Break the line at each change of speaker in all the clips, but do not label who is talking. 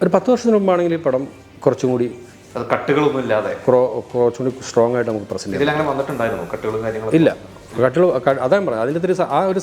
ഒരു പത്ത് വർഷത്തിന് മുമ്പാണെങ്കിൽ ഈ പടം കുറച്ചും കൂടി
അത് കട്ടുകളൊന്നും ഇല്ലാതെ.
കുറച്ചുകൂടി കുറച്ചും കൂടി സ്ട്രോങ് ആയിട്ട് നമുക്ക് പ്രസന്റ്
ഇതിലങ്ങനെ വന്നിട്ടുണ്ടായിരുന്നു കട്ടുകളും കാര്യങ്ങളും?
ഇല്ല. കട്ടുകൾ അതാണ് പറയാം അതിന്റെ ഒരു ആ ഒരു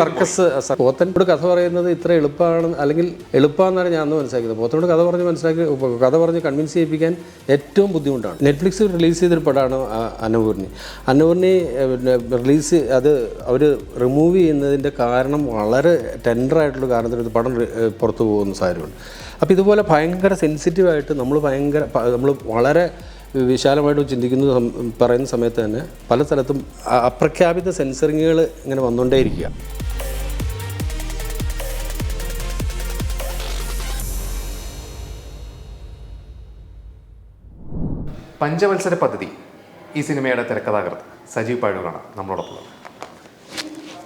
സർക്കസ് പോത്തനോട് കഥ പറയുന്നത് ഇത്ര എളുപ്പമാണ് അല്ലെങ്കിൽ എളുപ്പമാണെന്നാണ് ഞാൻ അന്ന് മനസ്സിലാക്കിയത്. പോത്തനോട് കഥ പറഞ്ഞ് മനസ്സിലാക്കി കഥ പറഞ്ഞ് കൺവിൻസ് ചെയ്യിപ്പിക്കാൻ ഏറ്റവും ബുദ്ധിമുട്ടാണ്. നെറ്റ്ഫ്ലിക്സ് റിലീസ് ചെയ്തൊരു പടമാണ് അന്നപൂർണി. അന്നപൂർണി പിന്നെ റിലീസ് അത് അവർ റിമൂവ് ചെയ്യുന്നതിന്റെ കാരണം വളരെ ടെൻഡറായിട്ടുള്ള കാരണത്തിന് ഇത് പടം പുറത്തു പോകുന്ന സാഹചര്യമുണ്ട്. അപ്പോൾ ഇതുപോലെ ഭയങ്കര സെൻസിറ്റീവായിട്ട് നമ്മൾ ഭയങ്കര നമ്മൾ വളരെ വിശാലമായിട്ട് ചിന്തിക്കുന്ന പറയുന്ന സമയത്ത് തന്നെ പല സ്ഥലത്തും അപ്രഖ്യാപിത സെൻസറിങ്ങുകൾ ഇങ്ങനെ വന്നുകൊണ്ടേയിരിക്കുക
പഞ്ചവത്സര പദ്ധതി ഈ സിനിമയുടെ തിരക്കഥാകൃത്ത് സജീവ് പാഴൂരാണ് നമ്മളോടൊപ്പം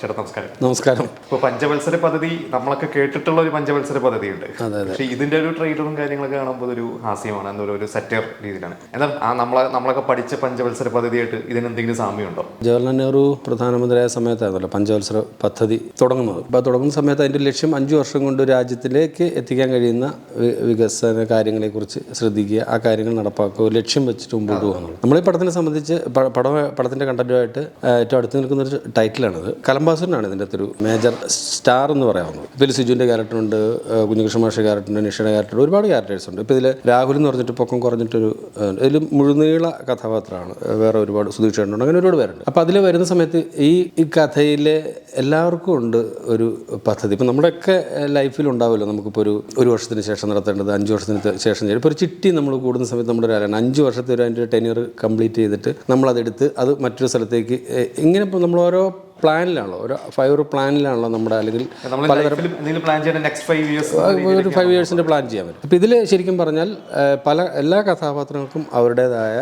ചേട്ടാ നമസ്കാരം.
നമസ്കാരം.
ഇപ്പോൾ പഞ്ചവത്സര പദ്ധതി നമ്മളൊക്കെ കേട്ടിട്ടുള്ള ഒരു പഞ്ചവത്സര പദ്ധതി
ഉണ്ട്
പക്ഷേ ഇതിന്റെ ഒരു ട്രെയിലറും കാര്യങ്ങളൊക്കെ കാണുമ്പോൾ ഒരു ഹാസ്യമാണ് എന്നൊരു ഒരു സെറ്റർ രീതിയിലാണ്. എന്നാൽ ആ നമ്മളെ നമ്മളൊക്കെ പഠിച്ച പഞ്ചവത്സര പദ്ധതിയായിട്ട് ഇതിന് എന്തെങ്കിലും സാമ്യമുണ്ടോ?
ജവഹർലാൽ നെഹ്റു പ്രധാനമന്ത്രിയായ സമയത്തായിരുന്നല്ലോ പഞ്ചവത്സര പദ്ധതി തുടങ്ങുന്നത്. അപ്പോൾ തുടങ്ങുന്ന സമയത്ത് അതിന്റെ ലക്ഷ്യം അഞ്ച് വർഷം കൊണ്ട് രാജ്യത്തിലേക്ക് എത്തിക്കാൻ കഴിയുന്ന വികസന കാര്യങ്ങളെക്കുറിച്ച് ശ്രദ്ധിക്കുക ആ കാര്യങ്ങൾ നടപ്പാക്കുക ലക്ഷ്യം വെച്ചിട്ട് മുമ്പോട്ട് പോകുന്നത്. നമ്മൾ ഈ പടത്തിനെ സംബന്ധിച്ച് പടം പടത്തിന്റെ കണ്ടന്റുമായിട്ട് ഏറ്റവും അടുത്ത് നിൽക്കുന്ന ഒരു ടൈറ്റിലാണിത് കലംബാസുരനാണ് ഇതിന്റെ അകത്തൊരു മേജർ സ്റ്റാർ എന്ന് പറയാവുന്നത്. ഇപ്പോൾ ഇതിൽ സിജുവിന്റെ ക്യാരക്ടറുണ്ട് കുഞ്ഞുകൃഷ്ണ മാഷ ക്യാരക്ടറുണ്ട് നിഷയുടെ ക്യാരക്ടറുണ്ട് ഒരുപാട് ക്യാരക്ടേഴ്സ് ഉണ്ട്. ഇപ്പോൾ ഇതിൽ രാഹുൽ എന്ന് പറഞ്ഞിട്ട് പൊക്കം കുറഞ്ഞിട്ടൊരു ഇതിൽ മുഴുനീള കഥാപാത്രമാണ്. വേറെ ഒരുപാട് സുധീഷ് ചേട്ടനുണ്ട് അങ്ങനെ ഒരുപാട് പേരുണ്ട്. അപ്പോൾ അതിൽ വരുന്ന സമയത്ത് ഈ ഈ കഥയിലെ എല്ലാവർക്കും ഉണ്ട് ഒരു പദ്ധതി. ഇപ്പം നമ്മുടെയൊക്കെ ലൈഫിൽ ഉണ്ടാവുമല്ലോ നമുക്കിപ്പോൾ ഒരു ഒരു വർഷത്തിന് ശേഷം നടത്തേണ്ടത് അഞ്ച് വർഷത്തിന് ശേഷം ചെയ്യും ഇപ്പോൾ ഒരു ചിട്ടി നമ്മൾ കൂടുന്ന സമയത്ത് നമ്മുടെ ഒരു അഞ്ച് വർഷത്തെ ഒരു അതിന്റെ ടെന്യർ കംപ്ലീറ്റ് ചെയ്തിട്ട് നമ്മളതെടുത്ത് അത് മറ്റൊരു സ്ഥലത്തേക്ക് ഇങ്ങനെ ഇപ്പോൾ നമ്മൾ ഓരോ പ്ലാനിലാണല്ലോ. ഒരു ഫൈവ് ഇയർ പ്ലാനിലാണല്ലോ നമ്മുടെ അല്ലെങ്കിൽ ഒരു ഫൈവ് ഇയേഴ്സിന്റെ പ്ലാൻ ചെയ്യാൻ പറ്റും. അപ്പോൾ ഇതിൽ ശരിക്കും പറഞ്ഞാൽ പല എല്ലാ കഥാപാത്രങ്ങൾക്കും അവരുടേതായ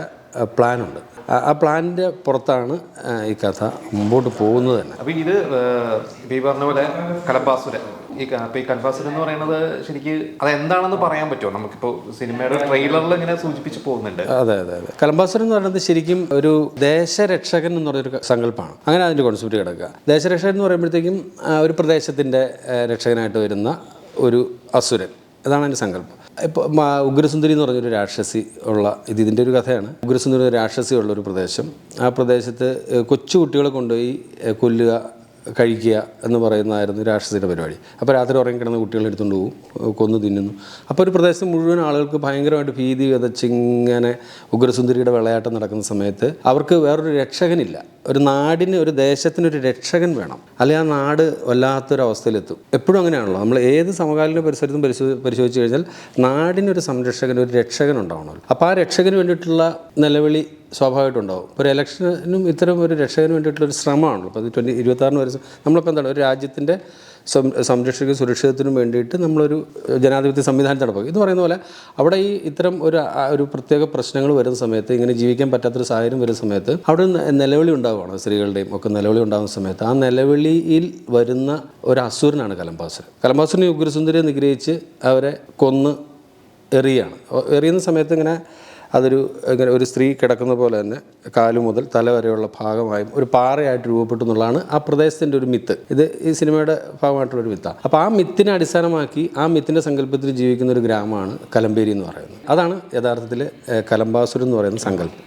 പ്ലാനുണ്ട് ആ പ്ലാനിന്റെ പുറത്താണ് ഈ കഥ മുമ്പോട്ട് പോകുന്നത് തന്നെ.
അപ്പോൾ ഇത് ഈ പറഞ്ഞ പോലെ കലബാസുര ഈ അപ്പോൾ അപ്പൊ ഈ കലബാസുര എന്ന് പറയുന്നത് ശരിക്ക് അത് എന്താണെന്ന് പറയാൻ പറ്റുമോ? നമുക്കിപ്പോൾ സിനിമയുടെ ട്രെയിലറിൽ ഇങ്ങനെ സൂചിപ്പിച്ച് പോകുന്നുണ്ട്.
അതെ അതെ അതെ. കലംബാസുരൻ എന്ന് പറയുന്നത് ശരിക്കും ഒരു ദേശരക്ഷകൻ എന്ന് പറഞ്ഞൊരു സങ്കല്പമാണ്. അങ്ങനെ അതിന്റെ കോൺസെപ്റ്റ് കിടക്കുക. ദേശരക്ഷകൻ എന്ന് പറയുമ്പോഴത്തേക്കും ഒരു പ്രദേശത്തിന്റെ രക്ഷകനായിട്ട് വരുന്ന ഒരു അസുരൻ. അതാണ് അതിന്റെ സങ്കല്പം. ഇപ്പോൾ ഉഗ്രസുന്ദരി എന്ന് പറഞ്ഞൊരു രാക്ഷസി ഉള്ള ഇത് ഇതിന്റെ ഒരു കഥയാണ്. ഉഗ്രസുന്ദരി രാക്ഷസി ഉള്ള ഒരു പ്രദേശം. ആ പ്രദേശത്ത് കൊച്ചു കുട്ടികളെ കൊണ്ടുപോയി കൊല്ലുക കഴിക്കുക എന്ന് പറയുന്നതായിരുന്നു രാക്ഷസിന്റെ പരിപാടി. അപ്പോൾ രാത്രി ഉറങ്ങിക്കിടന്ന കുട്ടികളെ എടുത്തുകൊണ്ട് പോകും കൊന്നു തിന്നുന്നു. അപ്പോൾ ഒരു പ്രദേശം മുഴുവൻ ആളുകൾക്ക് ഭയങ്കരമായിട്ട് ഭീതി വിതച്ചിങ്ങനെ ഉഗ്രസുന്ദരിയുടെ വിളയാട്ടം നടക്കുന്ന സമയത്ത് അവർക്ക് വേറൊരു രക്ഷകനില്ല. ഒരു നാടിന് ഒരു ദേശത്തിന് ഒരു രക്ഷകൻ വേണം. അല്ലെങ്കിൽ ആ നാട് വല്ലാത്തൊരവസ്ഥയിലെത്തും. എപ്പോഴും അങ്ങനെയാണല്ലോ. നമ്മൾ ഏത് സമകാലീന പരിസരത്തും പരിശോ പരിശോധിച്ച് കഴിഞ്ഞാൽ നാടിനൊരു സംരക്ഷകൻ ഒരു രക്ഷകൻ ഉണ്ടാവണമല്ലോ. അപ്പോൾ ആ രക്ഷകന് വേണ്ടിയിട്ടുള്ള നിലവിളി സ്വാഭാവികമായിട്ടുണ്ടാവും. ഇപ്പോൾ ഒരു ഇലക്ഷനും ഇത്തരം ഒരു രക്ഷകന് വേണ്ടിയിട്ടുള്ള ഒരു ശ്രമമാണല്ലോ. അപ്പോൾ അത് ട്വന്റി ഇരുപത്താറിന് വരെ നമ്മളിപ്പോൾ എന്താണ് ഒരു രാജ്യത്തിന്റെ സം- സംരക്ഷക സുരക്ഷിതത്തിനും വേണ്ടിയിട്ട് നമ്മളൊരു ജനാധിപത്യ സംവിധാനം നടപ്പാക്കും. ഇത് പറയുന്ന പോലെ അവിടെ ഈ ഇത്തരം ഒരു ഒരു പ്രത്യേക പ്രശ്നങ്ങൾ വരുന്ന സമയത്ത് ഇങ്ങനെ ജീവിക്കാൻ പറ്റാത്തൊരു സാഹചര്യം വരുന്ന സമയത്ത് അവിടെ നിലവിളി ഉണ്ടാവുകയാണ് സ്ത്രീകളുടെയും ഒക്കെ നിലവിളി ഉണ്ടാകുന്ന സമയത്ത്. ആ നിലവിളിയിൽ വരുന്ന ഒരു അസുരനാണ് കലംബാസുരൻ. കലംബാസുരനെ ഉഗ്രസുന്ദരിയെ നിഗ്രഹിച്ച് അവരെ കൊന്ന് എറിയാണ്. എറിയുന്ന സമയത്ത് ഇങ്ങനെ അതൊരു ഇങ്ങനെ ഒരു സ്ത്രീ കിടക്കുന്ന പോലെ തന്നെ കാലു മുതൽ തല വരെയുള്ള ഭാഗമായും ഒരു പാറയായിട്ട് രൂപപ്പെട്ടു എന്നുള്ളതാണ് ആ പ്രദേശത്തിന്റെ ഒരു മിത്ത്. ഇത് ഈ സിനിമയുടെ ഭാഗമായിട്ടുള്ള ഒരു മിത്താണ്. അപ്പോൾ ആ മിത്തിനെ അടിസ്ഥാനമാക്കി ആ മിത്തിന്റെ സങ്കല്പത്തിൽ ജീവിക്കുന്ന ഒരു ഗ്രാമമാണ് കലമ്പേരി എന്ന് പറയുന്നത്. അതാണ് യഥാർത്ഥത്തിൽ കലംബാസുരം എന്ന് പറയുന്ന സങ്കല്പം.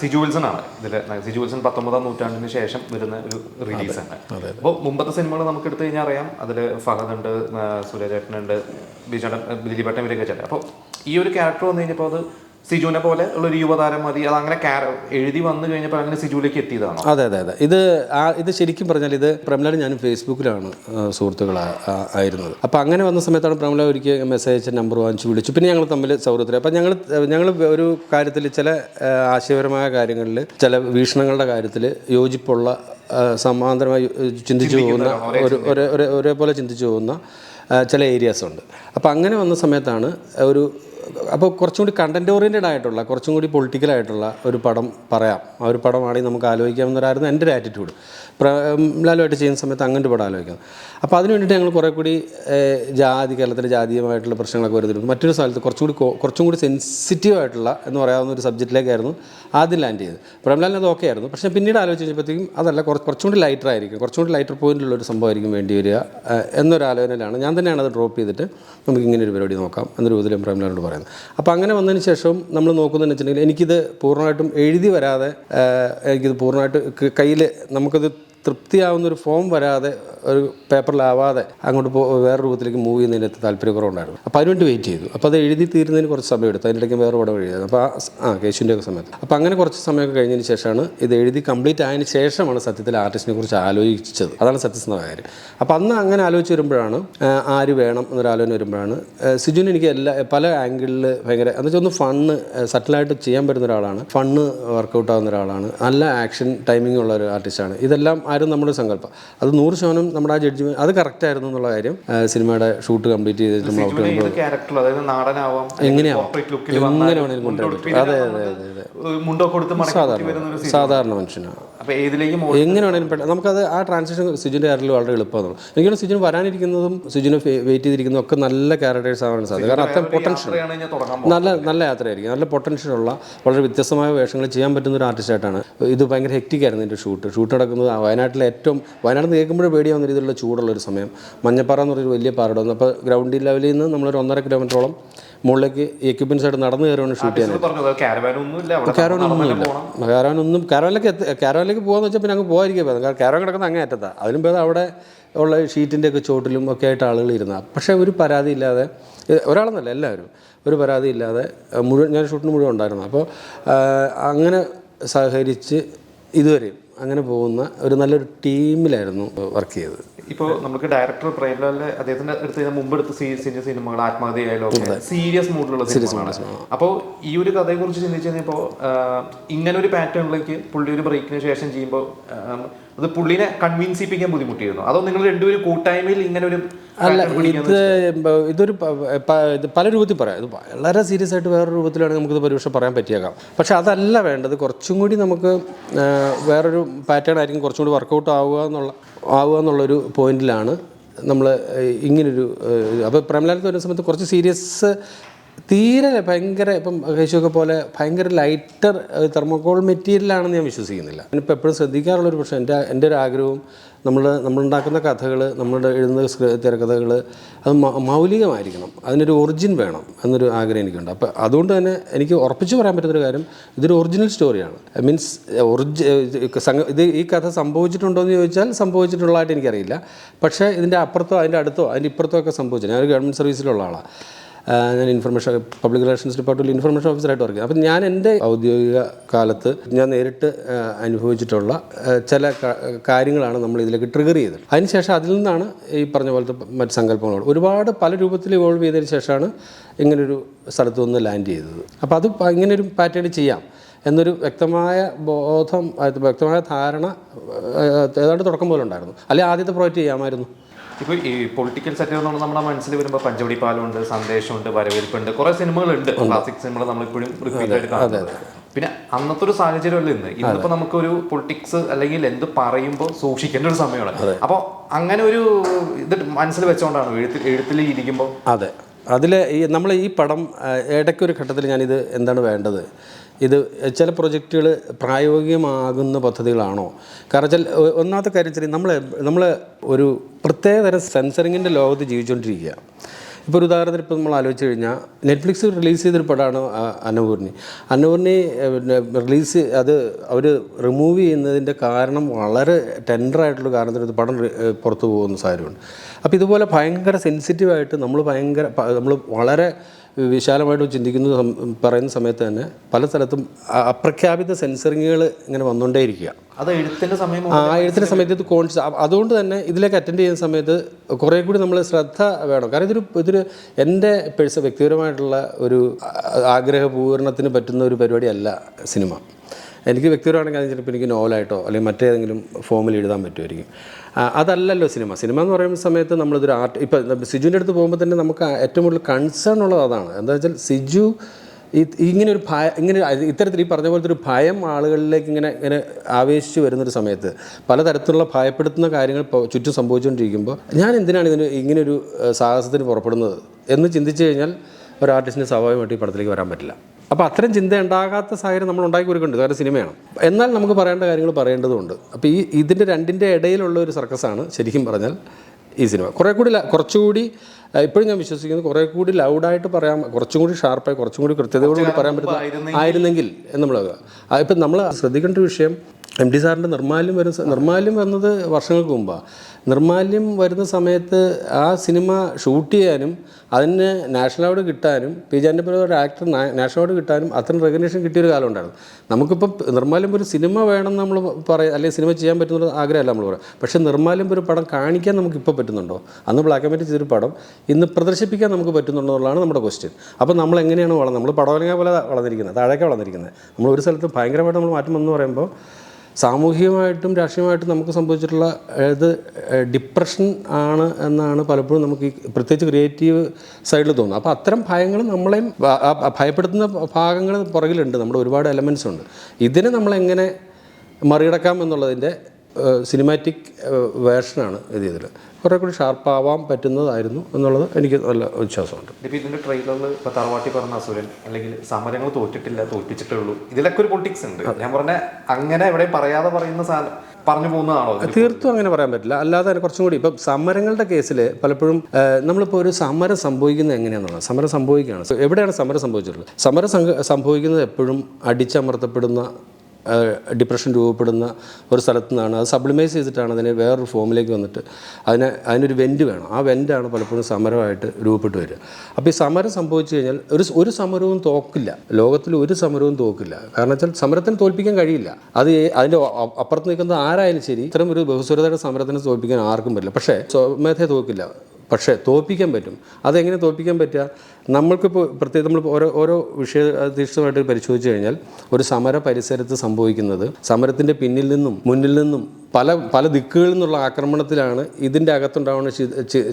സിജു വിൽസൺ ആണ്. ഇതിൽ സിജു വിൽസൺ പത്തൊമ്പതാം നൂറ്റാണ്ടിന് ശേഷം വരുന്ന ഒരു റിലീസാണ് അപ്പോൾ മുമ്പത്തെ സിനിമകൾ നമുക്ക് എടുത്തു കഴിഞ്ഞാൽ അറിയാം. അതിൽ ഫഹദ് ഉണ്ട് സുരേചേട്ടനുണ്ട് ബിജേട്ടൻ ദിലീപേട്ടൻ ഇവരൊക്കെ ചേട്ടൻ അപ്പോൾ ഈ ഒരു ക്യാരക്ടർ വന്നു കഴിഞ്ഞപ്പോൾ അത് സിജുവിനെ പോലെ ഉള്ള ഒരു യുവതാരം മതി. അത് അങ്ങനെ എഴുതി വന്നു കഴിഞ്ഞപ്പോൾ അങ്ങനെ സിജുവിലേക്ക് എത്തിയതാണ്?
അതെ അതെ അതെ. ഇത് ആ ഇത് ശരിക്കും പറഞ്ഞാൽ ഇത് പ്രമലാൻ ഞാനും ഫേസ്ബുക്കിലാണ് സുഹൃത്തുക്കൾ ആയിരുന്നത്. അപ്പോൾ അങ്ങനെ വന്ന സമയത്താണ് പ്രമല ഒരിക്കൽ മെസ്സേജ് അയച്ച നമ്പർ വാങ്ങിച്ച് വിളിച്ചു. പിന്നെ ഞങ്ങൾ തമ്മിൽ സൗഹൃദത്തിൽ അപ്പം ഞങ്ങൾ ഞങ്ങൾ ഒരു കാര്യത്തിൽ ചില ആശയപരമായ കാര്യങ്ങളിൽ ചില വീക്ഷണങ്ങളുടെ കാര്യത്തിൽ യോജിപ്പുള്ള സമാന്തരമായി ചിന്തിച്ചു പോകുന്ന ഒരേ ഒരേപോലെ ചിന്തിച്ചു പോകുന്ന ചില ഏരിയാസ് ഉണ്ട്. അപ്പോൾ അങ്ങനെ വന്ന സമയത്താണ് ഒരു അപ്പോൾ കുറച്ചും കൂടി കണ്ടന്റ് ഓറിയന്റഡ് ആയിട്ടുള്ള കുറച്ചും കൂടി പൊളിറ്റിക്കൽ ആയിട്ടുള്ള ഒരു പടം പറയാം. ആ ഒരു പടമാണെങ്കിൽ നമുക്ക് ആലോചിക്കാവുന്നവരായിരുന്നു എന്റെ ഒരു ആറ്റിറ്റ്യൂഡ് ലാലുമായിട്ട് ചെയ്യുന്ന സമയത്ത് അങ്ങനെ ഒരു പടം ആലോചിക്കുന്നത് അപ്പോൾ അതിന് വേണ്ടിയിട്ട് ഞങ്ങൾ കുറേ കൂടി ജാതി കേരളത്തിലെ ജാതീയമായിട്ടുള്ള പ്രശ്നങ്ങളൊക്കെ വരുന്നുണ്ട്. മറ്റൊരു സ്ഥലത്ത് കുറച്ചും കൂടി കുറച്ചും കൂടി സെൻസിറ്റീവ് ആയിട്ടുള്ള എന്ന് പറയാവുന്ന ഒരു സബ്ജക്റ്റിലേക്കായിരുന്നു ആദ്യം ലാൻഡ് ചെയ്തത്. പ്രേംലാലിന് അത് ഓക്കെ ആയിരുന്നു. പക്ഷേ പിന്നീട് ആലോചിച്ച് കഴിഞ്ഞപ്പോഴത്തേക്കും അതല്ല കുറച്ച് കുറച്ചും കൂടി ലൈറ്റർ ആയിരിക്കും. കുറച്ചും കൂടി ലൈറ്റർ പോയിന്റിലുള്ള ഒരു സംഭവമായിരിക്കും വേണ്ടി വരിക എന്നൊരു ആലോചനയിലാണ്. ഞാൻ തന്നെയാണ് അത് ഡ്രോപ്പ് ചെയ്തിട്ട് നമുക്ക് ഇങ്ങനെ ഒരു പരിപാടി നോക്കാം. എന്നൊരു വിധത്തിലും പ്രേംലാലിനോട് പറയുന്നത് അപ്പോൾ അങ്ങനെ വന്നതിന് ശേഷം നമ്മൾ നോക്കുന്നതെന്ന് വെച്ചിട്ടുണ്ടെങ്കിൽ എനിക്കിത് പൂർണമായിട്ടും എഴുതി വരാതെ എനിക്കിത് പൂർണമായിട്ട് കയ്യിൽ നമുക്കത് തൃപ്തിയാവുന്ന ഒരു ഫോം വരാതെ ഒരു പേപ്പറിലാവാതെ അങ്ങോട്ട് പോ വേറെ രൂപത്തിലേക്ക് മൂവ് ചെയ്യുന്നതിന് താല്പര്യക്കുറവുണ്ടായിരുന്നു. അപ്പോൾ അതിനുവേണ്ടി വെയിറ്റ് ചെയ്തു. അപ്പോൾ അത് എഴുതി തീരുന്നതിന് കുറച്ച് സമയം എടുത്തു അതിനിടയ്ക്ക് വേറെ പടം എഴുതിയത്. അപ്പോൾ ആ കേശുവിന്റെ ഒക്കെ സമയത്ത്. അപ്പോൾ അങ്ങനെ കുറച്ച് സമയമൊക്കെ കഴിഞ്ഞതിന് ശേഷമാണ് ഇത് എഴുതി കംപ്ലീറ്റ് ആയതിന് ശേഷമാണ് സത്യത്തിൽ ആർട്ടിസ്റ്റിനെ കുറിച്ച് ആലോചിച്ചത്. അതാണ് സത്യസന്ധമായ കാര്യം. അപ്പോൾ അന്ന് അങ്ങനെ ആലോചിച്ച് വരുമ്പോഴാണ് ആര് വേണം എന്നൊരു ആലോചന വരുമ്പോഴാണ് സിജുവിന് എനിക്ക് എല്ലാ പല ആംഗിളിൽ ഭയങ്കര എന്ന് വെച്ചാൽ ഒന്ന് ഫണ്ണ് സട്ടിലായിട്ട് ചെയ്യാൻ പറ്റുന്ന ഒരാളാണ്. ഫണ്ണ് വർക്കൗട്ട് ആവുന്ന ഒരാളാണ്. നല്ല ആക്ഷൻ ടൈമിംഗ് ഉള്ള ഒരു ആർട്ടിസ്റ്റാണ്. ഇതെല്ലാം ആരും നമ്മുടെ സങ്കല്പം. അത് നൂറ് ശതമാനം നമ്മുടെ ആ ജഡ്ജ്മെന്റ് അത് കറക്റ്റ് ആയിരുന്നു എന്നുള്ള കാര്യം സിനിമയുടെ ഷൂട്ട് കംപ്ലീറ്റ് ചെയ്തിട്ട് നമ്മൾ ഔട്ട് എങ്ങനെയാവും? എങ്ങനെ വേണേലും കൊണ്ടുവരും അതെ അതെ അതെ സാധാരണ മനുഷ്യനാണ്.
അപ്പൊ ഏതിലേക്കും
എങ്ങനെ വേണേലും പെട്ടെന്ന് നമുക്കത് ആ ട്രാൻസാക്ഷൻ സിജുന്റെ കാര്യത്തിൽ വളരെ എളുപ്പമാണ്. എനിക്കാണ് സിജുന് വരാനിരിക്കുന്നതും സിജുന് വെയിറ്റ് ചെയ്തിരിക്കുന്നതും ഒക്കെ നല്ല ക്യാരക്ടേഴ്സ് ആവാൻ സാധ്യത. കാരണം അത്ര പൊട്ടൻഷ്യൽ നല്ല നല്ല യാത്രയായിരിക്കും. നല്ല പൊട്ടൻഷ്യലുള്ള വളരെ വ്യത്യസ്തമായ വേഷങ്ങൾ ചെയ്യാൻ പറ്റുന്ന ഒരു ആർട്ടിസ്റ്റായിട്ടാണ് ഇത് ഭയങ്കര ഹെക്റ്റിക് ആയിരുന്നു എന്റെ ഷൂട്ട് ഷൂട്ട് നടക്കുന്നത് വയനാട്ടിലെ ഏറ്റവും വയനാട് നിന്ന് കേൾക്കുമ്പോഴേ പേടിയാവുന്ന രീതിയിലുള്ള ചൂടുള്ള ഒരു സമയം. മഞ്ഞപ്പാറ എന്ന് പറഞ്ഞൊരു വലിയ പാറ അപ്പോൾ ഗ്രൗണ്ട് ലെവലിൽ നിന്ന് നമ്മളൊരു ഒന്നര കിലോമീറ്ററോളം മുകളിലേക്ക് എക്യുപ്മെന്റ്സ് ആയിട്ട് നടന്നു കയറുകയാണ് ഷൂട്ട് ചെയ്യാൻ
പോകും കാരവാനൊന്നും കാരവാനിലേക്ക് ഒന്നും
എത്തി കാരവാനിലേക്ക് പോകാന്ന് വെച്ചാൽ പിന്നെ അങ്ങ് പോകാതിരിക്കുക പറ്റും കാരണം കാരവാൻ കിടക്കുന്ന അങ്ങേ അറ്റത്ത. അതിനും ഭേദം അവിടെ ഉള്ള ഷീറ്റിന്റെ ഒക്കെ ചോട്ടിലും ഒക്കെ ആയിട്ട് ആളുകൾ ഇരുന്ന. പക്ഷേ ഒരു പരാതി ഇല്ലാതെ ഒരാളെന്നല്ല എല്ലാവരും. ഒരു പരാതി ഇല്ലാതെ മുഴുവൻ ഞാൻ ഷൂട്ടിന് മുഴുവൻ ഉണ്ടായിരുന്നു. അപ്പോൾ അങ്ങനെ സഹകരിച്ച് ഇതുവരെയും അങ്ങനെ പോകുന്ന ഒരു നല്ലൊരു ടീമിലായിരുന്നു വർക്ക് ചെയ്തത്.
ഇപ്പോൾ നമുക്ക് ഡയറക്ടർ പ്രേംലാലിന്റെ അദ്ദേഹത്തിന്റെ അടുത്ത് മുമ്പ് എടുത്ത് സീരിയസ് സിനിമകൾ ആത്മഹത്യയായാലും സീരിയസ് മൂഡിലുള്ള സിനിമകളാണ് അപ്പോൾ ഈ ഒരു കഥയെ കുറിച്ച് ചിന്തിച്ചു കഴിഞ്ഞപ്പോൾ ഇങ്ങനെ ഒരു പാറ്റേണിലേക്ക് പുള്ളി ഒരു ബ്രേക്കിന് ശേഷം ചെയ്യുമ്പോൾ അത് പുള്ളിനെ കൺവിൻസ് ചെയ്യിപ്പിക്കാൻ ബുദ്ധിമുട്ടിയിരുന്നു. അതോ നിങ്ങൾ രണ്ടുപേരും കൂട്ടായ്മയിൽ ഇങ്ങനെ ഒരു
അല്ല ഇത് ഇതൊരു പല രൂപത്തിൽ പറയാം. ഇത് വളരെ സീരിയസ് ആയിട്ട് വേറൊരു രൂപത്തിലാണെങ്കിൽ നമുക്കിത് പരീക്ഷ പറയാൻ പറ്റിയേക്കാം. പക്ഷെ അതല്ല വേണ്ടത്. കുറച്ചും കൂടി നമുക്ക് വേറൊരു പാറ്റേൺ ആയിരിക്കും കുറച്ചും കൂടി വർക്കൗട്ട് ആവുക എന്നുള്ള ആവുക എന്നുള്ളൊരു പോയിന്റിലാണ് നമ്മൾ ഇങ്ങനൊരു അപ്പോൾ പ്രമലാലത്ത് വരുന്ന സമയത്ത് കുറച്ച് സീരിയസ് തീരെ ഭയങ്കര ഇപ്പം കേശുവൊക്കെ പോലെ ഭയങ്കര ലൈറ്റർ തെർമോകോൾ മെറ്റീരിയലാണെന്ന് ഞാൻ വിശ്വസിക്കുന്നില്ല. ഞാനിപ്പോൾ എപ്പോഴും ശ്രദ്ധിക്കാറുള്ളൊരു പക്ഷേ എന്റെ എന്റെ ഒരു ആഗ്രഹവും നമ്മൾ നമ്മളുണ്ടാക്കുന്ന കഥകൾ നമ്മളുടെ എഴുതുന്ന തിരക്കഥകൾ അത് മൗലികമായിരിക്കണം. അതിനൊരു ഒറിജിൻ വേണം എന്നൊരു ആഗ്രഹം എനിക്കുണ്ട്. അപ്പോൾ അതുകൊണ്ട് തന്നെ എനിക്ക് ഉറപ്പിച്ച് പറയാൻ പറ്റുന്നൊരു കാര്യം ഇതൊരു ഒറിജിനൽ സ്റ്റോറിയാണ് മീൻസ് ഒറിജി ഇത് ഈ കഥ സംഭവിച്ചിട്ടുണ്ടോ എന്ന് ചോദിച്ചാൽ സംഭവിച്ചിട്ടുള്ളതായിട്ട് എനിക്കറിയില്ല. പക്ഷേ ഇതിന്റെ അപ്പുറത്തോ അതിന്റെ അടുത്തോ അതിന്റെ ഇപ്പുറത്തോ ഒക്കെ സംഭവിച്ചു. ഞാനൊരു ഗവൺമെന്റ് സർവീസിലുള്ള ആളാണ് ഞാൻ ഇൻഫർമേഷൻ പബ്ലിക് റിലേഷൻസ് ഡിപ്പാർട്ട്മെന്റിൽ ഇൻഫർമേഷൻ ഓഫീസറായിട്ട് വർക്ക് ചെയ്തു. അപ്പം ഞാൻ എന്റെ ഔദ്യോഗിക കാലത്ത് ഞാൻ നേരിട്ട് അനുഭവിച്ചിട്ടുള്ള ചില കാര്യങ്ങളാണ് നമ്മൾ ഇതിലേക്ക് ട്രിഗർ ചെയ്തത്. അതിനുശേഷം അതിൽ നിന്നാണ് ഈ പറഞ്ഞ പോലത്തെ മറ്റ് സങ്കല്പങ്ങൾ ഒരുപാട് പല രൂപത്തിൽ ഇവോൾവ് ചെയ്തതിന് ശേഷമാണ് ഇങ്ങനൊരു സ്ഥലത്ത് വന്ന് ലാൻഡ് ചെയ്തത്. അപ്പോൾ അത് ഇങ്ങനൊരു പാറ്റേൺ ചെയ്യാം എന്നൊരു വ്യക്തമായ ബോധം വ്യക്തമായ ധാരണ ഏതാണ്ട് തുടക്കം പോലെ ഉണ്ടായിരുന്നു. അല്ലെങ്കിൽ ആദ്യത്തെ പ്രോജക്റ്റ് ചെയ്യാമായിരുന്നു.
ഇപ്പോൾ ഈ പൊളിറ്റിക്കൽ സെറ്റ് എന്ന് നമ്മുടെ മനസ്സിൽ വരുമ്പോൾ പഞ്ചവടി പാലമുണ്ട് സന്ദേശമുണ്ട് വരവേൽപ്പുണ്ട് കുറേ സിനിമകളുണ്ട്. ക്ലാസിക് സിനിമകൾ നമ്മളിപ്പോഴും റിപ്പീറ്റ് ആയിട്ട് കാണുന്നത്. പിന്നെ അന്നത്തെ ഒരു സാഹചര്യമല്ല ഇന്ന്. ഇന്നിപ്പോ നമുക്കൊരു പൊളിറ്റിക്സ് അല്ലെങ്കിൽ എന്ത് പറയുമ്പോൾ സൂക്ഷിക്കേണ്ട ഒരു സമയമാണ്. അപ്പോൾ അങ്ങനെ ഒരു ഇത് മനസ്സിൽ വെച്ചുകൊണ്ടാണ് എഴുത്തിൽ എഴുത്തിൽ ഇരിക്കുമ്പോൾ
അതെ. അതിൽ ഈ നമ്മൾ ഈ പടം ഇടയ്ക്കൊരു ഘട്ടത്തിൽ ഞാനിത് എന്താണ് വേണ്ടത്? ഇത് ചില പ്രൊജക്റ്റുകൾ പ്രായോഗികമാകുന്ന പദ്ധതികളാണോ? കാരണം വെച്ചാൽ ഒന്നാമത്തെ കാര്യം വെച്ചാൽ നമ്മൾ നമ്മൾ ഒരു പ്രത്യേകതരം സെൻസറിങ്ങിന്റെ ലോകത്ത് ജീവിച്ചുകൊണ്ടിരിക്കുക. ഇപ്പോൾ ഒരു ഉദാഹരണത്തിന് ഇപ്പോൾ നമ്മൾ ആലോചിച്ച് കഴിഞ്ഞാൽ നെറ്റ്ഫ്ലിക്സ് റിലീസ് ചെയ്തൊരു പടമാണ് അന്നപൂർണി. അന്നപൂർണി പിന്നെ റിലീസ് അത് അവർ റിമൂവ് ചെയ്യുന്നതിന്റെ കാരണം വളരെ ടെൻഡറായിട്ടുള്ള കാരണത്തിന് ഒരു പടം പുറത്തു പോകുന്ന സാഹചര്യമുണ്ട്. അപ്പോൾ ഇതുപോലെ ഭയങ്കര സെൻസിറ്റീവായിട്ട് നമ്മൾ ഭയങ്കര നമ്മൾ വളരെ വിശാലമായിട്ട് ചിന്തിക്കുന്ന പറയുന്ന സമയത്ത് തന്നെ പല സ്ഥലത്തും അപ്രഖ്യാപിത സെൻസറിങ്ങുകൾ ഇങ്ങനെ വന്നുകൊണ്ടേയിരിക്കുക.
അത് എഴുത്തിന്റെ സമയം
ആ എഴുത്തിന്റെ സമയത്ത് ഇത് കോൺഷ്യസ് അതുകൊണ്ട് തന്നെ ഇതിലേക്ക് അറ്റൻഡ് ചെയ്യുന്ന സമയത്ത് കുറേ കൂടി നമ്മൾ ശ്രദ്ധ വേണം. കാരണം ഇതൊരു ഇതൊരു എന്റെ പേഴ്സ വ്യക്തിപരമായിട്ടുള്ള ഒരു ആഗ്രഹപൂർണത്തിന് പറ്റുന്ന ഒരു പരിപാടിയല്ല സിനിമ. എനിക്ക് വ്യക്തിപരമാണെങ്കിൽ അത് ചിലപ്പോൾ എനിക്ക് നോവലായിട്ടോ അല്ലെങ്കിൽ മറ്റേതെങ്കിലും ഫോമിൽ എഴുതാൻ പറ്റുമായിരിക്കും. അതല്ലല്ലോ സിനിമ. സിനിമ എന്ന് പറയുന്ന സമയത്ത് നമ്മളിതൊരു ആർട്ട് ഇപ്പം സിജുവിന്റെ അടുത്ത് പോകുമ്പോൾ തന്നെ നമുക്ക് ഏറ്റവും കൂടുതൽ കൺസേൺ ഉള്ളത് അതാണ്. എന്താ വെച്ചാൽ സിജു ഇങ്ങനെ ഒരു ഭയ ഇങ്ങനെ ഇത്തരത്തിൽ ഈ പറഞ്ഞ പോലത്തെ ഒരു ഭയം ആളുകളിലേക്ക് ഇങ്ങനെ ഇങ്ങനെ ആവേശിച്ച് വരുന്നൊരു സമയത്ത് പലതരത്തിലുള്ള ഭയപ്പെടുത്തുന്ന കാര്യങ്ങൾ ചുറ്റും സംഭവിച്ചുകൊണ്ടിരിക്കുമ്പോൾ ഞാൻ എന്തിനാണ് ഇതിന് ഇങ്ങനെയൊരു സാഹസത്തിന് പുറപ്പെടുന്നത് എന്ന് ചിന്തിച്ചു കഴിഞ്ഞാൽ ഒരു ആർട്ടിസ്റ്റിന് സ്വാഭാവികമായിട്ട് ഈ പടത്തിലേക്ക് വരാൻ പറ്റില്ല. അപ്പോൾ അത്തരം ചിന്ത ഉണ്ടാകാത്ത സാഹചര്യം നമ്മൾ ഉണ്ടാക്കി കൊടുക്കുന്നുണ്ട് കാരണം സിനിമയാണ്. എന്നാൽ നമുക്ക് പറയേണ്ട കാര്യങ്ങൾ പറയേണ്ടതുണ്ട്. അപ്പോൾ ഈ ഇതിന്റെ രണ്ടിന്റെ ഇടയിലുള്ള ഒരു സർക്കസാണ് ശരിക്കും പറഞ്ഞാൽ ഈ സിനിമ. കുറേ കൂടി കുറച്ചുകൂടി ഇപ്പോഴും ഞാൻ വിശ്വസിക്കുന്നത് കുറേ കൂടി ലൗഡായിട്ട് പറയാൻ കുറച്ചും കൂടി ഷാർപ്പായി കുറച്ചും കൂടി കൃത്യതയോടുകൂടി പറയാൻ പറ്റുന്ന ആയിരുന്നെങ്കിൽ എന്ന് നമ്മൾ ഇപ്പം നമ്മൾ ശ്രദ്ധിക്കേണ്ട വിഷയം എം ഡി സാറിന്റെ നിർമ്മാല്യം വരുന്ന നിർമ്മാല്യം വന്നത് വർഷങ്ങൾക്ക് മുമ്പാണ് നിർമ്മാല്യം വരുന്ന സമയത്ത് ആ സിനിമ ഷൂട്ട് ചെയ്യാനും അതിന് നാഷണൽ അവാർഡ് കിട്ടാനും പി ജാന്റെ ഒരു ആക്ടർ നാഷണൽ അവാർഡ് കിട്ടാനും അത്രയും റെക്കഗ്നേഷൻ കിട്ടിയൊരു കാലം ഉണ്ടായിരുന്നു. നമുക്കിപ്പം നിർമാല്യം ഒരു സിനിമ വേണം നമ്മൾ പറയാം അല്ലെങ്കിൽ സിനിമ ചെയ്യാൻ പറ്റുന്ന ആഗ്രഹമല്ല നമ്മൾ പറയാം. പക്ഷേ നിർമാല്യം ഒരു പടം കാണിക്കാൻ നമുക്ക് ഇപ്പോൾ പറ്റുന്നുണ്ടോ? അന്ന് ബ്ലാക്ക് ആൻഡ് വൈറ്റ് ചെയ്തൊരു പടം ഇന്ന് പ്രദർശിപ്പിക്കാൻ നമുക്ക് പറ്റുന്നുണ്ടോ എന്നുള്ളതാണ് നമ്മുടെ ക്വസ്റ്റ്യൻ അപ്പോൾ നമ്മൾ എങ്ങനെയാണ് വളർന്നത്? നമ്മൾ പടവലങ്ങ പോലെ വളർന്നിരിക്കുന്നത് താഴേക്ക് വളർന്നിരിക്കുന്നത്. നമ്മൾ ഒരു സ്ഥലത്ത് ഭയങ്കരമായിട്ട് നമ്മൾ മാറ്റം വന്നു പറയുമ്പോൾ സാമൂഹികമായിട്ടും രാഷ്ട്രീയമായിട്ടും നമുക്ക് സംഭവിച്ചിട്ടുള്ള ഇത് ഡിപ്രഷൻ ആണ് എന്നാണ് പലപ്പോഴും നമുക്ക് ഈ പ്രത്യേകിച്ച് ക്രിയേറ്റീവ് സൈഡിൽ തോന്നുന്നത്. അപ്പോൾ അത്തരം ഭയങ്ങൾ നമ്മളെയും ഭയപ്പെടുത്തുന്ന ഭാഗങ്ങൾ പുറകിലുണ്ട്. നമ്മുടെ ഒരുപാട് എലമെൻസ് ഉണ്ട്. ഇതിനെ നമ്മളെങ്ങനെ മറികടക്കാം എന്നുള്ളതിന്റെ സിനിമാറ്റിക് വേർഷനാണ് ഇത് ഇതിൽ കുറേ കൂടി ഷാർപ്പാവാൻ പറ്റുന്നതായിരുന്നു എന്നുള്ളത് എനിക്ക് നല്ല വിശ്വാസമുണ്ട്.
ഇപ്പൊ ഇതിന്റെ ട്രെയിലറിൽ ഇപ്പോൾ തറവാട്ടി പറഞ്ഞ അസുരൻ അല്ലെങ്കിൽ സമരങ്ങൾ തോറ്റിട്ടില്ല തോൽപ്പിച്ചിട്ടേ ഉള്ളൂ ഇതിലൊക്കെ ഒരു പൊളിറ്റിക്സ് ഉണ്ട്. ഞാൻ പറഞ്ഞ അങ്ങനെ എവിടെ പറയാതെ പറയുന്ന സാധനം പറഞ്ഞു പോകുന്നതാണോ?
തീർത്തും അങ്ങനെ പറയാൻ പറ്റില്ല. അല്ലാതെ തന്നെ കുറച്ചും കൂടി ഇപ്പം സമരങ്ങളുടെ കേസിൽ പലപ്പോഴും നമ്മളിപ്പോൾ ഒരു സമരം സംഭവിക്കുന്നത് എങ്ങനെയാണെന്നുള്ളത് സമരം സംഭവിക്കുകയാണ്. എവിടെയാണ് സമരം സംഭവിച്ചിട്ടുള്ളത്? സമരം സംഭവിക്കുന്നത് എപ്പോഴും അടിച്ചമർത്തപ്പെടുന്ന ഡിപ്രഷൻ രൂപപ്പെടുന്ന ഒരു സ്ഥലത്തു നിന്നാണ്. അത് സബ്ലിമൈസ് ചെയ്തിട്ടാണ് അതിനെ വേറൊരു ഫോമിലേക്ക് വന്നിട്ട് അതിന് അതിനൊരു വെന്റ് വേണം. ആ വെന്റാണ് പലപ്പോഴും സമരമായിട്ട് രൂപപ്പെട്ട് വരിക. അപ്പോൾ ഈ സമരം സംഭവിച്ചു കഴിഞ്ഞാൽ ഒരു ഒരു സമരവും തോക്കില്ല. ലോകത്തിൽ ഒരു സമരവും തോക്കില്ല. കാരണം വെച്ചാൽ സമരത്തിന് തോൽപ്പിക്കാൻ കഴിയില്ല. അത് അതിന്റെ അപ്പുറത്ത് നിൽക്കുന്നത് ആരായാലും ശരി ഇത്തരം ഒരു ബഹുസ്വരതയുടെ സമരത്തിന് തോൽപ്പിക്കാൻ ആർക്കും പറ്റില്ല. പക്ഷേ സ്വമേധയെ തോക്കില്ല. പക്ഷേ തോൽപ്പിക്കാൻ പറ്റും. അതെങ്ങനെ തോൽപ്പിക്കാൻ പറ്റുക? നമ്മൾക്കിപ്പോൾ പ്രത്യേകം നമ്മൾ ഓരോ ഓരോ വിഷയാധിഷ്ഠിതമായിട്ട് പരിശോധിച്ച് കഴിഞ്ഞാൽ ഒരു സമര പരിസരത്ത് സംഭവിക്കുന്നത് സമരത്തിന്റെ പിന്നിൽ നിന്നും മുന്നിൽ നിന്നും പല പല ദിക്കുകളിൽ നിന്നുള്ള ആക്രമണത്തിലാണ് ഇതിന്റെ അകത്തുണ്ടാവുന്ന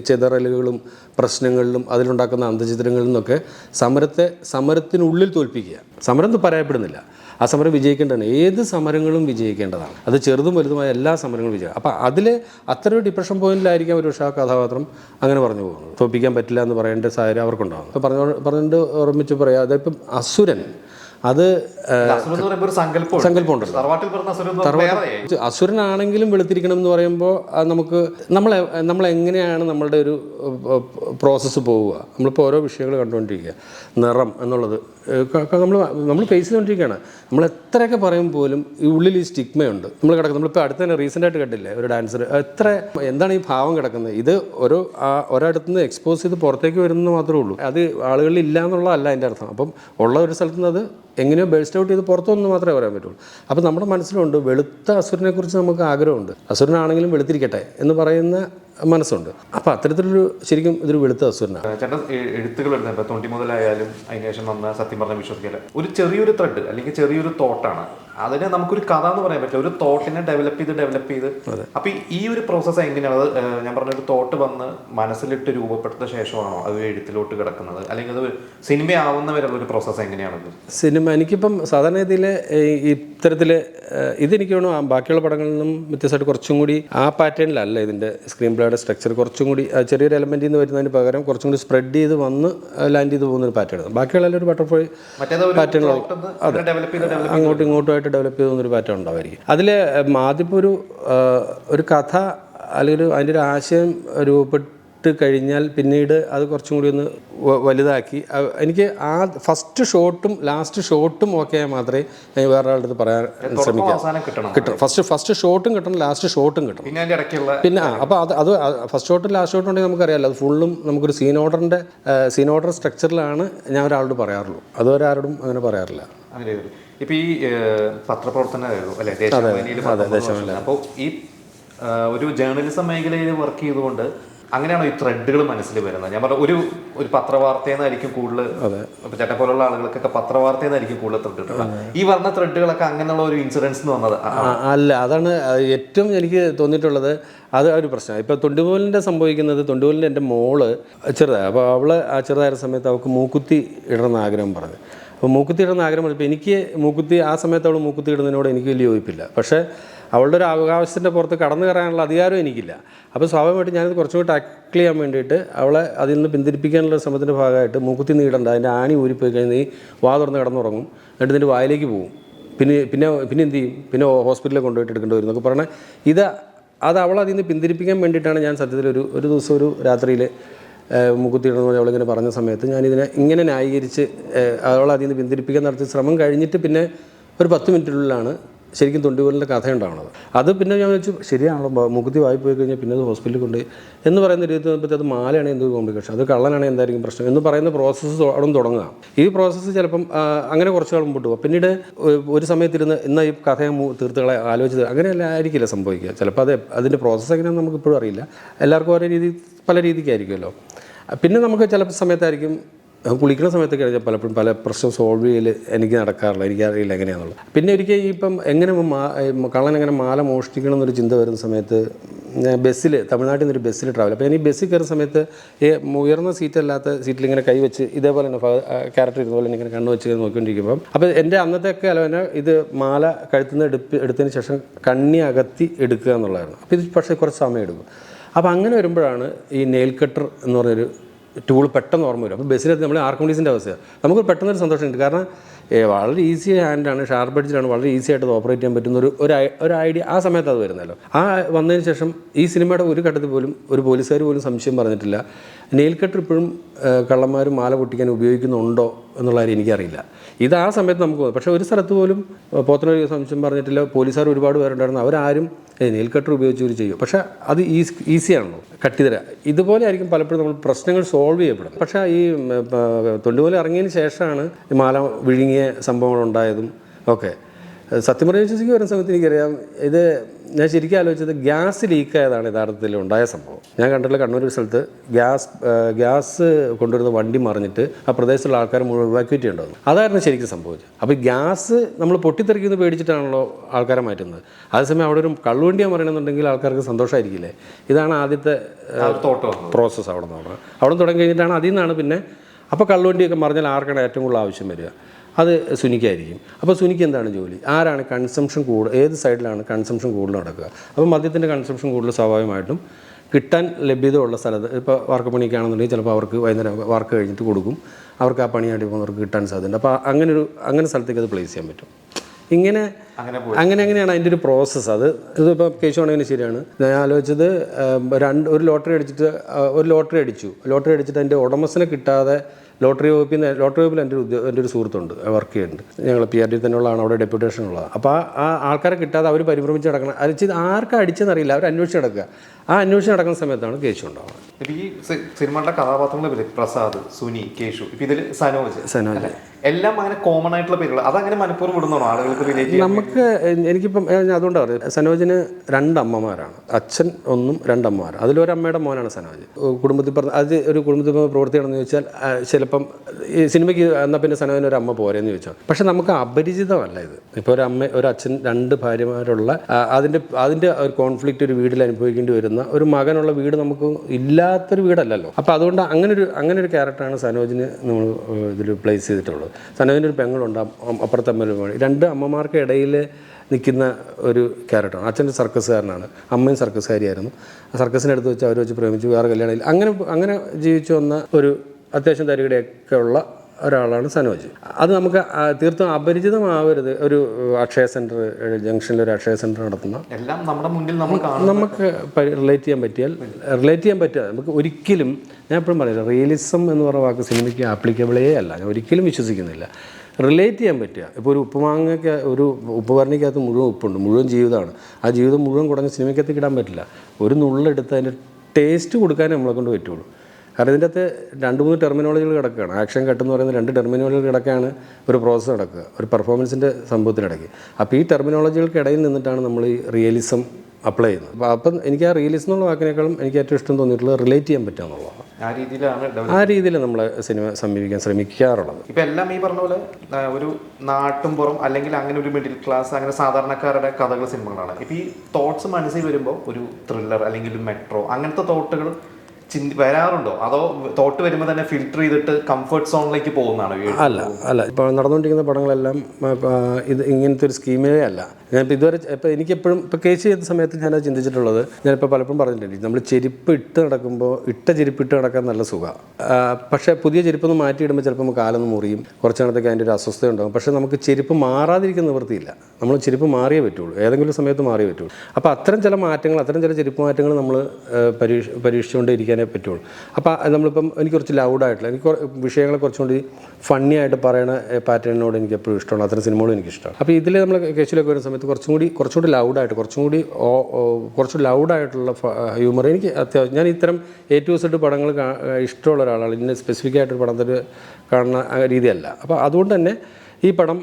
ചിതറലുകളും പ്രശ്നങ്ങളിലും അതിലുണ്ടാക്കുന്ന അന്തചിത്രങ്ങളിൽ നിന്നൊക്കെ സമരത്തെ സമരത്തിനുള്ളിൽ തോൽപ്പിക്കുക. സമരം ഒന്നും പറയപ്പെടുന്നില്ല. ആ സമരം വിജയിക്കേണ്ടതാണ്. ഏത് സമരങ്ങളും വിജയിക്കേണ്ടതാണ്. അത് ചെറുതും വലുതുമായ എല്ലാ സമരങ്ങളും വിജയിക്കും അപ്പോൾ അതിൽ അത്ര ഒരു ഡിപ്രഷൻ പോയിന്റിലായിരിക്കാം ഒരു പക്ഷേ ആ കഥാപാത്രം അങ്ങനെ പറഞ്ഞു പോകുന്നത്. തോപ്പിക്കാൻ പറ്റില്ല എന്ന് പറയേണ്ട സാഹചര്യം അവർക്കുണ്ടാകും അപ്പോൾ പറഞ്ഞു പറഞ്ഞിട്ട് ഓർമ്മിച്ച് പറയാം. അതിപ്പം അസുരൻ അത്
സങ്കല്പമുണ്ട്.
അസുരനാണെങ്കിലും വെളുത്തിരിക്കണം എന്ന് പറയുമ്പോൾ നമുക്ക് നമ്മളെ നമ്മളെങ്ങനെയാണ് നമ്മളുടെ ഒരു പ്രോസസ്സ് പോവുക? നമ്മളിപ്പോൾ ഓരോ വിഷയങ്ങൾ കണ്ടുകൊണ്ടിരിക്കുക. നിറം എന്നുള്ളത് നമ്മൾ നമ്മൾ ഫേസ് ചെയ്തുകൊണ്ടിരിക്കുകയാണ് നമ്മൾ എത്രയൊക്കെ പറയും പോലും ഈ ഉള്ളിൽ ഈ സ്റ്റിഗ്മയുണ്ട് നമ്മൾ കിടക്കുന്നത് നമ്മളിപ്പോൾ അടുത്ത് തന്നെ റീസെന്റ് ആയിട്ട് കണ്ടില്ലേ ഒരു ഡാൻസർ എത്ര എന്താണ് ഈ ഭാവം കിടക്കുന്നത്? ഇത് ഒരു ആ ഒരിടത്തു നിന്ന് എക്സ്പോസ് ചെയ്ത് പുറത്തേക്ക് വരുന്നത് മാത്രമേ ഉള്ളൂ. അത് ആളുകളിൽ ഇല്ല എന്നുള്ളതല്ല അതിന്റെ അർത്ഥം. അപ്പം ഉള്ള ഒരു സ്ഥലത്ത് നിന്ന് അത് എങ്ങനെയോ ബേസ്റ്റ് ഔട്ട് ചെയ്ത് പുറത്തൊന്നും മാത്രമേ പറയാൻ പറ്റുള്ളൂ. അപ്പോൾ നമ്മുടെ മനസ്സിലുണ്ട് വെളുത്ത അസുരനെക്കുറിച്ച് നമുക്ക് ആഗ്രഹമുണ്ട്. അസുരനാണെങ്കിലും വെളുത്തിരിക്കട്ടെ എന്ന് പറയുന്ന മനസ്സുണ്ട്. അപ്പോൾ അത്തരത്തിലൊരു ശരിക്കും ഇതൊരു വെളുത്ത അസുരനാണ്.
ചേട്ടൻ എഴുത്തുകൾ എഴുതുന്നത് ഇപ്പോൾ തൊണ്ടി മുതലായാലും അതിനുശേഷം വന്ന സത്യം പറഞ്ഞ വിശ്വസിക്കില്ല. ഒരു ചെറിയൊരു ത്രെഡ് അല്ലെങ്കിൽ ചെറിയൊരു തോട്ടാണ് അതിനെ നമുക്കൊരു കഥ എന്ന് പറയാൻ പറ്റില്ല. ഒരു തോട്ടിനെ ഡെവലപ്പ് ചെയ്ത് ഡെവലപ്പ് ചെയ്ത്. അപ്പൊ ഈ- ഒരു പ്രോസസ്സ് എങ്ങനെയാണ്? അത് ഞാൻ പറഞ്ഞ ഒരു തോട്ട് വന്ന് മനസ്സിലിട്ട് രൂപപ്പെടുത്ത ശേഷമാണോ അത് എഴുത്തിലോട്ട് കിടക്കുന്നത്? അല്ലെങ്കിൽ അത് സിനിമയാവുന്ന വരെയുള്ള ഒരു പ്രോസസ്സ് എങ്ങനെയാണത്
സിനിമ എനിക്കിപ്പം സാധാരണ രീതിയിൽ ഇത്തരത്തിൽ ഇതെനിക്ക് വേണം ബാക്കിയുള്ള പടങ്ങളിൽ നിന്നും വ്യത്യസ്തമായിട്ട് കുറച്ചും കൂടി ആ പാറ്റേണിലല്ല ഇതിന്റെ സ്ക്രീൻ പ്ലേയുടെ സ്ട്രക്ചർ കുറച്ചും കൂടി ചെറിയൊരു എലമെന്റിൽ നിന്ന് വരുന്നതിന് പകരം കുറച്ചും കൂടി സ്പ്രെഡ് ചെയ്ത് വന്ന് ലാൻഡ് ചെയ്ത് പോകുന്ന ഒരു പാറ്റേൺ ബാക്കിയുള്ള ഒരു ബട്ടർഫ്ലൈ
ഒരു തോട്ട് ഡെവലപ്പ് ചെയ്ത് ഡെവലപ്പ്
ചെയ്തു ചെയ്തൊരു പാറ്റേൺ ഉണ്ടാവുമായിരിക്കും അതിൽ ആദ്യം ഒരു ഒരു കഥ അല്ലെങ്കിൽ അതിന്റെ ഒരു ആശയം രൂപപ്പെട്ട് കഴിഞ്ഞാൽ പിന്നീട് അത് കുറച്ചും കൂടി ഒന്ന് വലുതാക്കി. എനിക്ക് ആ ഫസ്റ്റ് ഷോട്ടും ലാസ്റ്റ് ഷോട്ടും ഓക്കെ ആയാൽ മാത്രമേ ഞാൻ വേറെ ആളുടെ അടുത്ത് പറയാൻ ശ്രമിക്കാം
കിട്ടണം.
ഫസ്റ്റ് ഫസ്റ്റ് ഷോട്ടും കിട്ടണം ലാസ്റ്റ് ഷോട്ടും കിട്ടണം. പിന്നെ ആ അപ്പോൾ അത് അത് ഫസ്റ്റ് ഷോട്ടും ലാസ്റ്റ് ഷോട്ടും ഉണ്ടെങ്കിൽ നമുക്കറിയാമല്ലോ അത് ഫുള്ളും നമുക്കൊരു സീൻ ഓർഡറിന്റെ സീൻ ഓർഡർ സ്ട്രക്ചറിലാണ് ഞാൻ ഒരാളോട് പറയാറുള്ളൂ. അതുവരെ ആരോടും അങ്ങനെ പറയാറില്ല.
ഇപ്പൊ ഈ പത്രപ്രവർത്തന പത്രപ്രവർത്തനമായിരുന്നു അല്ലെ? ദേശാഭിമാനിയിൽ അപ്പോൾ ഈ ഒരു ജേർണലിസം മേഖലയിൽ വർക്ക് ചെയ്തുകൊണ്ട് അങ്ങനെയാണോ ഈ ത്രെഡുകൾ മനസ്സിൽ വരുന്നത്? ഞാൻ പറഞ്ഞ ഒരു ഒരു പത്രവാർത്തയെന്നായിരിക്കും കൂടുതൽ ചേട്ടനെ പോലുള്ള ആളുകൾക്കൊക്കെ പത്രവാർത്തയെന്നായിരിക്കും കൂടുതൽ ത്രെഡ് കിട്ടുന്നത് ഈ പറഞ്ഞ ത്രെഡുകളൊക്കെ അങ്ങനെയുള്ള ഒരു ഇൻസിഡൻസ് എന്ന്
പറഞ്ഞത് അല്ല അതാണ് ഏറ്റവും എനിക്ക് തോന്നിയിട്ടുള്ളത്. അത് ഒരു പ്രശ്നം. ഇപ്പോൾ തൊണ്ടുപോലിന്റെ സംഭവിക്കുന്നത് തൊണ്ടുപോലിന്റെ എന്റെ മോൾ ചെറുതായി അപ്പോൾ അവൾ ആ ചെറുതായ സമയത്ത് അവൾക്ക് മൂക്കുത്തി ഇടണമെന്ന് ആഗ്രഹം പറഞ്ഞു. അപ്പോൾ മൂക്കുത്തി ഇടുന്ന ആഗ്രഹം ഇപ്പോൾ എനിക്ക് മൂക്കുത്തി ആ സമയത്ത് അവൾ മൂക്കുത്തി ഇടുന്നതിനോട് എനിക്ക് വലിയ യോജിപ്പില്ല. പക്ഷേ അവളുടെ ഒരു അവകാശത്തിന്റെ പുറത്ത് കടന്നു കയറാനുള്ള അധികാരം എനിക്കില്ല. അപ്പോൾ സ്വാഭാവികമായിട്ട് ഞാനത് കുറച്ചും കൂടി ടാക്കിൾ ചെയ്യാൻ വേണ്ടിയിട്ട് അവളെ അതിൽ നിന്ന് പിന്തിരിപ്പിക്കാനുള്ള ശ്രമത്തിന്റെ ഭാഗമായിട്ട് മൂക്കുത്തി നീടണ്ട അതിന്റെ ആണി ഊരിപ്പോയി കഴിഞ്ഞ് നീ വാ തുറന്ന് കിടന്നുറങ്ങും. എന്നിട്ട് നിന്റെ വായിലേക്ക് പോകും പിന്നെ പിന്നെ പിന്നെ എന്ത് ചെയ്യും? പിന്നെ ഹോസ്പിറ്റലിൽ കൊണ്ടുപോയിട്ട് എടുക്കേണ്ടി വരും എന്നൊക്കെ പറഞ്ഞാൽ ഇത് അത് അവൾ അതിൽ നിന്ന് പിന്തിരിപ്പിക്കാൻ വേണ്ടിയിട്ടാണ് ഞാൻ സത്യത്തിൽ ഒരു ഒരു ദിവസം ഒരു രാത്രിയിൽ മുക്കുത്തിയിടുന്ന പോലെ അവളിങ്ങനെ പറഞ്ഞ സമയത്ത് ഞാനിതിനെ ഇങ്ങനെ ന്യായീകരിച്ച് അവളെ അതിൽ നിന്ന് പിന്തിരിപ്പിക്കാൻ നടത്തിയ ശ്രമം കഴിഞ്ഞിട്ട് പിന്നെ ഒരു പത്ത് മിനിറ്റിനുള്ളിലാണ് ശരിക്കും തൊണ്ടിപോലിന്റെ കഥ ഉണ്ടാവുന്നത് അത് പിന്നെ ഞാൻ വെച്ചു ശരിയാണല്ലോ മുഖത്തി വായിപ്പോയി വായി പോയി കഴിഞ്ഞാൽ പിന്നെ അത് ഹോസ്പിറ്റലിൽ കൊണ്ട് എന്ന് പറയുന്ന രീതി അത് മാലയാണ് എന്തൊരു കോംപ്ലിക്കേഷൻ അത് കള്ളനാണ് എന്തായിരിക്കും പ്രശ്നം? എന്ന് പറയുന്ന പ്രോസസ്സ് അവിടെ നിന്ന് തുടങ്ങുക. ഈ പ്രോസസ്സ് ചിലപ്പം അങ്ങനെ കുറച്ച് കാലം മുമ്പോട്ട് പോകും. പിന്നീട് ഒരു സമയത്തിരുന്ന് ഇന്ന് ഈ കഥ തീർത്തുകളെ ആലോചിച്ചത് അങ്ങനെയല്ല ആയിരിക്കില്ല സംഭവിക്കുക. ചിലപ്പോൾ അത് അതിന്റെ പ്രോസസ്സ് എങ്ങനെയാണെന്ന് നമുക്ക് ഇപ്പോഴും അറിയില്ല. എല്ലാവർക്കും ഓരോ രീതി പല രീതിക്കായിരിക്കുമല്ലോ. പിന്നെ നമുക്ക് ചില സമയത്തായിരിക്കും കുളിക്കുന്ന സമയത്തൊക്കെ പലപ്പോഴും പല പ്രശ്നം സോൾവ് ചെയ്യൽ എനിക്ക് നടക്കാറില്ല എനിക്കറിയില്ല എങ്ങനെയാണെന്നുള്ളത് പിന്നെ ഒരിക്കൽ ഇപ്പം എങ്ങനെ കള്ളൻ എങ്ങനെ മാല മോഷ്ടിക്കണം എന്നൊരു ചിന്ത വരുന്ന സമയത്ത് ബസ്സിൽ തമിഴ്നാട്ടിൽ നിന്നൊരു ബസ്സിൽ ട്രാവൽ അപ്പോൾ ഞാൻ ഈ ബസ്സിൽ കയറുന്ന സമയത്ത് ഈ ഉയർന്ന സീറ്റ് അല്ലാത്ത സീറ്റിൽ ഇങ്ങനെ കൈ വെച്ച് ഇതേപോലെ തന്നെ ക്യാരക്ടർ ഇതുപോലെ തന്നെ ഇങ്ങനെ കണ്ണു വെച്ച് നോക്കിക്കൊണ്ടിരിക്കുമ്പം അപ്പോൾ എന്റെ അന്നത്തെ ഒക്കെ അലവന ഇത് മാല കഴുത്തുനിന്ന് എടുപ്പ് എടുത്തതിന് ശേഷം കണ്ണി അകത്തി എടുക്കുക എന്നുള്ളതായിരുന്നു. അപ്പോൾ ഇത് പക്ഷേ കുറച്ച് സമയം എടുക്കും. അപ്പോൾ അങ്ങനെ വരുമ്പോഴാണ് ഈ നെയിൽ കട്ടർ എന്ന് പറഞ്ഞൊരു ടൂൾ പെട്ടെന്ന് ഓർമ്മ വരും. അപ്പോൾ ബസ്സിനകത്ത് നമ്മൾ ആർക്കോണ്ടീസിന്റെ അവസ്ഥയാണ് നമുക്ക് പെട്ടെന്നൊരു സന്തോഷമുണ്ട്. കാരണം വളരെ ഈസി ഹാൻഡാണ് ഷാർപ്പ് എഡ്ജിലാണ് വളരെ ഈസി ആയിട്ട് ഓപ്പറേറ്റ് ചെയ്യാൻ പറ്റുന്ന ഒരു ഒരു ഐഡിയ ആ സമയത്ത് അത് വരുന്നല്ലോ. ആ വന്നതിന് ശേഷം ഈ സിനിമയുടെ ഒരു ഘട്ടത്തിൽ പോലും ഒരു പോലീസുകാർ പോലും സംശയം പറഞ്ഞിട്ടില്ല. നെയിൽ കട്ടർ ഇപ്പോഴും കള്ളന്മാർ മാല പൊട്ടിക്കാൻ ഉപയോഗിക്കുന്നുണ്ടോ എന്നുള്ള കാര്യം എനിക്കറിയില്ല. ഇത് ആ സമയത്ത് നമുക്ക്. പക്ഷേ ഒരു സ്ഥലത്ത് പോലും പോത്തനൊരു സംശയം പറഞ്ഞിട്ടില്ല. പോലീസുകാർ ഒരുപാട് പേരുണ്ടായിരുന്നു. അവരാരും നെയിൽ കട്ടർ ഉപയോഗിച്ച് ഒരു ചെയ്യും. പക്ഷേ അത് ഈസി ഈസിയാണല്ലോ. കട്ടിതര. ഇതുപോലെ ആയിരിക്കും പലപ്പോഴും നമ്മൾ പ്രശ്നങ്ങൾ സോൾവ് ചെയ്യപ്പെടും പക്ഷേ ഈ തൊണ്ടുപോലെ ഇറങ്ങിയതിന് ശേഷമാണ് മാല വിഴുങ്ങിയ സംഭവങ്ങൾ ഉണ്ടായതും ഒക്കെ. സത്യം പറഞ്ഞ വിശ്വസിക്കുക വരുന്ന സമയത്ത് എനിക്കറിയാം. ഇത് ഞാൻ ശരിക്കും ആലോചിച്ചത് ഗ്യാസ് ലീക്ക് ആയതാണ് യഥാർത്ഥത്തിൽ ഉണ്ടായ സംഭവം. ഞാൻ കണ്ടിട്ടുള്ള കണ്ണൂർ ഒരു സ്ഥലത്ത് ഗ്യാസ് ഗ്യാസ് കൊണ്ടുവരുന്ന വണ്ടി മറിഞ്ഞിട്ട് ആ പ്രദേശത്തുള്ള ആൾക്കാർ മുഴുവൻ ഇവാക്യുവേറ്റ് ചെയ്യേണ്ടത് അതായിരുന്നു ശരിക്കും സംഭവിച്ചത്. അപ്പോൾ ഗ്യാസ് നമ്മൾ പൊട്ടിത്തെറിക്കുന്നത് പേടിച്ചിട്ടാണല്ലോ ആൾക്കാരെ മാറ്റുന്നത്. അതേസമയം അവിടെ ഒരു കള്ളുവണ്ടിയാണ് പറയണമെന്നുണ്ടെങ്കിൽ ആൾക്കാർക്ക് സന്തോഷമായിരിക്കില്ലേ ഇതാണ് ആദ്യത്തെ പ്രോസസ്സ് അവിടെ. നിന്ന് അവിടെ. നിന്ന് തുടങ്ങി കഴിഞ്ഞിട്ടാണ് അതിൽ നിന്നാണ് പിന്നെ അപ്പോൾ കള്ളുവണ്ടിയൊക്കെ മറിഞ്ഞാൽ ആർക്കാണ് ഏറ്റവും കൂടുതൽ ആവശ്യം വരിക? അത് സുനിക്കായിരിക്കും. അപ്പോൾ സുനിക്ക് എന്താണ് ജോലി? ആരാണ് കൺസംഷൻ കൂടുതൽ ഏത് സൈഡിലാണ് കൺസംഷൻ കൂടുതൽ നടക്കുക? അപ്പോൾ മദ്യത്തിന്റെ കൺസംഷൻ കൂടുതൽ സ്വാഭാവികമായിട്ടും കിട്ടാൻ ലഭ്യത ഉള്ള സ്ഥലത്ത് ഇപ്പോൾ വർക്ക് പണിക്കാണെന്നുണ്ടെങ്കിൽ ചിലപ്പോൾ അവർക്ക് വൈകുന്നേരം വർക്ക് കഴിഞ്ഞിട്ട് കൊടുക്കും. അവർക്ക് ആ പണിയായിട്ട് പോകുന്നവർക്ക് കിട്ടാൻ സാധ്യതയുണ്ട്. അപ്പോൾ അങ്ങനെ ഒരു അങ്ങനെ സ്ഥലത്തേക്ക് അത് പ്ലേസ് ചെയ്യാൻ പറ്റും. ഇങ്ങനെ
അങ്ങനെ
എങ്ങനെയാണ് അങ്ങനെയാണ് അതിന്റെ ഒരു പ്രോസസ്സ് അത് ഇതിപ്പോൾ കേശവാണെങ്കിൽ ശരിയാണ്. ഞാൻ ആലോചിച്ചത് രണ്ട് ഒരു ലോട്ടറി അടിച്ചിട്ട് ഒരു ലോട്ടറി അടിച്ചു. ലോട്ടറി അടിച്ചിട്ട് അതിന്റെ ഉടമസ്ഥനെ കിട്ടാതെ ലോട്ടറി വകുപ്പിൽ നിന്ന് ലോട്ടറി വകുപ്പിൽ എന്റെ ഒരു എന്റെ ഒരു സുഹൃത്തുണ്ട് വർക്ക് ചെയ്യുന്നുണ്ട്. ഞങ്ങൾ പി ആർ ഡി തന്നെയുള്ളതാണ് അവിടെ ഡെപ്യൂട്ടേഷൻ ഉള്ളത്. അപ്പോൾ ആ ആൾക്കാരെ കിട്ടാതെ അവർ പരിഭ്രമിച്ച് നടക്കണം അടിച്ച് ആർക്കും അടിച്ചെന്നറിയില്ല അവർ അന്വേഷിച്ച് നടക്കുക. ആ അന്വേഷണം നടക്കുന്ന സമയത്താണ് കേശു ഉണ്ടാവുന്നത്
ഇപ്പൊ ഈ സിനിമകളുടെ സിനിമയുടെ കഥാപാത്രങ്ങൾ പേര് പ്രസാദ് സുനി കേശു ഇപ്പൊ ഇതിൽ സനോജ്
സനോജ്.
എല്ലാം അങ്ങനെ കോമൺ ആയിട്ടുള്ള പേരുകൾ അങ്ങനെ മനഃപൂർവം വിടുന്നതാണോ? ആളുകൾക്ക് റിലേറ്റ്
നമുക്ക് എനിക്കിപ്പം അതുകൊണ്ടാണ് പറയുന്നത് സനോജിന് രണ്ടമ്മമാരാണ്. അച്ഛൻ ഒന്നും രണ്ടമ്മമാർ അതിലൊരമ്മയുടെ മോനാണ് സനോജ്. കുടുംബത്തിൽ പറഞ്ഞ അത് ഒരു കുടുംബത്തിൽ പ്രവർത്തിയാണെന്ന് ചോദിച്ചാൽ ചിലപ്പം ഈ സിനിമയ്ക്ക് എന്നാൽ പിന്നെ സനോജിന് ഒരു അമ്മ പോരെന്ന് ചോദിച്ചാൽ പക്ഷെ നമുക്ക് അപരിചിതമല്ല ഇത്. ഇപ്പോൾ ഒരു അമ്മ ഒരു അച്ഛൻ രണ്ട് ഭാര്യമാരുള്ള അതിന്റെ അതിന്റെ ഒരു കോൺഫ്ലിക്റ്റ് ഒരു വീട്ടിൽ അനുഭവിക്കേണ്ടി വരുന്ന ഒരു മകനുള്ള വീട് നമുക്ക് ഇല്ലാത്തൊരു വീടല്ലല്ലോ. അപ്പോൾ അതുകൊണ്ട് അങ്ങനെ ഒരു അങ്ങനെ ഒരു ക്യാരക്ടറാണ് സനോജിന് നമ്മൾ ഇതിൽ പ്ലേസ് ചെയ്തിട്ടുള്ളത്. സനോജിന് ഒരു പെങ്ങളുണ്ട് അപ്പ- അപ്പുറത്തെ അമ്മ രണ്ട് അമ്മമാർക്ക് ഇടയിൽ നിൽക്കുന്ന ഒരു ക്യാരക്ടറാണ്. അച്ഛന്റെ സർക്കസുകാരനാണ് അമ്മയും സർക്കസുകാരിയായിരുന്നു ആ സർക്കസിന്റെ അടുത്ത് വെച്ച് അവർ വെച്ച് പ്രേമിച്ചു. വേറെ കല്യാണമില്ല അങ്ങനെ അങ്ങനെ ജീവിച്ചു വന്ന ഒരു അത്യാവശ്യം തരികിടയൊക്കെ ഉള്ള ഒരാളാണ് സനോജ്. അത് നമുക്ക് തീർത്തും അപരിചിതമാവരുത് ഒരു അക്ഷയ സെന്റർ ജംഗ്ഷനിൽ ഒരു അക്ഷയ സെന്റർ നടത്തുന്ന.
എല്ലാം നമ്മുടെ മുന്നിൽ
നമുക്ക് റിലേറ്റ് ചെയ്യാൻ പറ്റിയാൽ റിലേറ്റ് ചെയ്യാൻ പറ്റുക നമുക്ക് ഒരിക്കലും ഞാൻ എപ്പോഴും പറയില്ല റിയലിസം എന്ന് പറഞ്ഞ വാക്ക് സിനിമയ്ക്ക് ആപ്ലിക്കബിളേ അല്ല. ഞാൻ ഒരിക്കലും വിശ്വസിക്കുന്നില്ല. റിലേറ്റ് ചെയ്യാൻ പറ്റുക. ഇപ്പോൾ ഒരു ഉപ്പുമാങ്ങയ്ക്ക് ഒരു ഉപ്പുഭരണിക്കകത്ത് മുഴുവൻ ഉപ്പുണ്ട് മുഴുവൻ ജീവിതമാണ്. ആ ജീവിതം മുഴുവൻ കുടഞ്ഞ് സിനിമയ്ക്കകത്ത് കിടാൻ പറ്റില്ല. ഒരു നുള്ളെടുത്ത് അതിന്റെ ടേസ്റ്റ് കൊടുക്കാനേ നമ്മളെ കൊണ്ട് പറ്റുള്ളൂ. കാരണം ഇതിന്റെ അകത്ത് രണ്ട് മൂന്ന് ടെർമിനോളജികൾ കിടക്കുകയാണ്. ആക്ഷൻ കട്ട് എന്ന് പറയുന്ന രണ്ട് ടെർമിനോളജികൾ കിടക്കുകയാണ് ഒരു പ്രോസസ്സ് നടക്കുക ഒരു പെർഫോമൻസിന്റെ സംഭവത്തിനിടയ്ക്ക് അപ്പോൾ ഈ ടെർമിനോളജികൾക്ക് ഇടയിൽ നിന്നിട്ടാണ് നമ്മൾ ഈ റിയലിസം അപ്ലൈ ചെയ്യുന്നത്. അപ്പോൾ അപ്പം എനിക്ക് ആ റിയലിസം എന്നുള്ള വാക്കിനേക്കാളും എനിക്ക് ഏറ്റവും ഇഷ്ടം തോന്നിയിട്ടുള്ളത് റിലേറ്റ് ചെയ്യാൻ പറ്റുക എന്നുള്ളതാണ്.
ആ രീതിയിലാണ്
ആ രീതിയിൽ നമ്മൾ സിനിമ സമീപിക്കാൻ ശ്രമിക്കാറുള്ളത്.
ഇപ്പം എല്ലാം ഈ പറഞ്ഞ പോലെ ഒരു നാട്ടും പുറം അല്ലെങ്കിൽ അങ്ങനെ ഒരു മിഡിൽ ക്ലാസ് അങ്ങനെ സാധാരണക്കാരുടെ കഥകൾ സിനിമകളാണ്. ഇപ്പം ഈ തോട്ട്സ് മനസ്സിൽ വരുമ്പോൾ ഒരു ത്രില്ലർ അല്ലെങ്കിൽ ഒരു മെട്രോ അങ്ങനത്തെ തോട്ടുകൾ ചിന്തി വരാറുണ്ടോ? അതോ തോട്ട് വരുമ്പോൾ തന്നെ ഫിൽട്ടർ ചെയ്തിട്ട് കംഫർട്ട് സോണിലേക്ക് പോകുന്നതാണ്
അല്ല അല്ല. ഇപ്പോൾ നടന്നുകൊണ്ടിരിക്കുന്ന പടങ്ങളെല്ലാം ഇത് ഇങ്ങനത്തെ ഒരു സ്കീമേ അല്ല. ഞാനിപ്പോൾ ഇതുവരെ ഇപ്പോൾ എനിക്കെപ്പോഴും ഇപ്പോൾ കേസ് ചെയ്ത സമയത്ത് ഞാൻ ചിന്തിച്ചിട്ടുള്ളത് ഞാനിപ്പോൾ പലപ്പോഴും പറഞ്ഞിട്ടുണ്ട് നമ്മൾ ചെരുപ്പ് ഇട്ട് നടക്കുമ്പോൾ ഇട്ട ചെരുപ്പ് ഇട്ട് നടക്കാൻ നല്ല സുഖമാണ് പക്ഷേ പുതിയ ചെരുപ്പൊന്ന് മാറ്റിയിടുമ്പോൾ ചിലപ്പോൾ നമുക്ക് കാലൊന്ന് മുറിയും കുറച്ച് നേരത്തേക്ക് അതിന്റെ ഒരു അസ്വസ്ഥത ഉണ്ടാകും പക്ഷേ നമുക്ക് ചെരുപ്പ് മാറാതിരിക്കുന്ന നിവൃത്തിയില്ല. നമ്മൾ ചെരുപ്പ് മാറിയേ പറ്റുള്ളൂ. ഏതെങ്കിലും സമയത്ത് മാറിയേ പറ്റുള്ളൂ. അപ്പോൾ അത്തരം ചില മാറ്റങ്ങൾ അത്തരം ചില ചെരുപ്പ് മാറ്റങ്ങൾ നമ്മൾ പരീക്ഷ പരീക്ഷിച്ചുകൊണ്ടേ ഇരിക്കാനേ പറ്റുള്ളൂ. അപ്പോൾ നമ്മളിപ്പം എനിക്ക് കുറച്ച് ലൗഡായിട്ടുള്ള എനിക്ക് വിഷയങ്ങളെ കുറച്ചുകൂടി ഫണ്ണി ആയിട്ട് പറയുന്ന പാറ്റേണിനോട് എനിക്ക് എപ്പോഴും ഇഷ്ടമാണ്. അത്തരം സിനിമകളും എനിക്കിഷ്ടമാണ്. അപ്പോൾ ഇതിൽ നമ്മൾ കേസിലൊക്കെ വരുന്ന സമയത്ത് കുറച്ചും കൂടി കുറച്ചും കൂടി ലൗഡായിട്ട് കുറച്ചും കൂടി ഓ- ഓ- കുറച്ച് ലൗഡായിട്ടുള്ള ഹ്യൂമർ എനിക്ക് അത്യാവശ്യം ഞാൻ ഇത്തരം എ ടു സെഡ് പടങ്ങൾ ഇഷ്ടമുള്ള ഒരാളാണ്. ഇന്ന സ്പെസിഫിക് ആയിട്ടൊരു പടത്തിൽ കാണുന്ന രീതിയല്ല. അപ്പോൾ അതുകൊണ്ട് തന്നെ ഈ പടം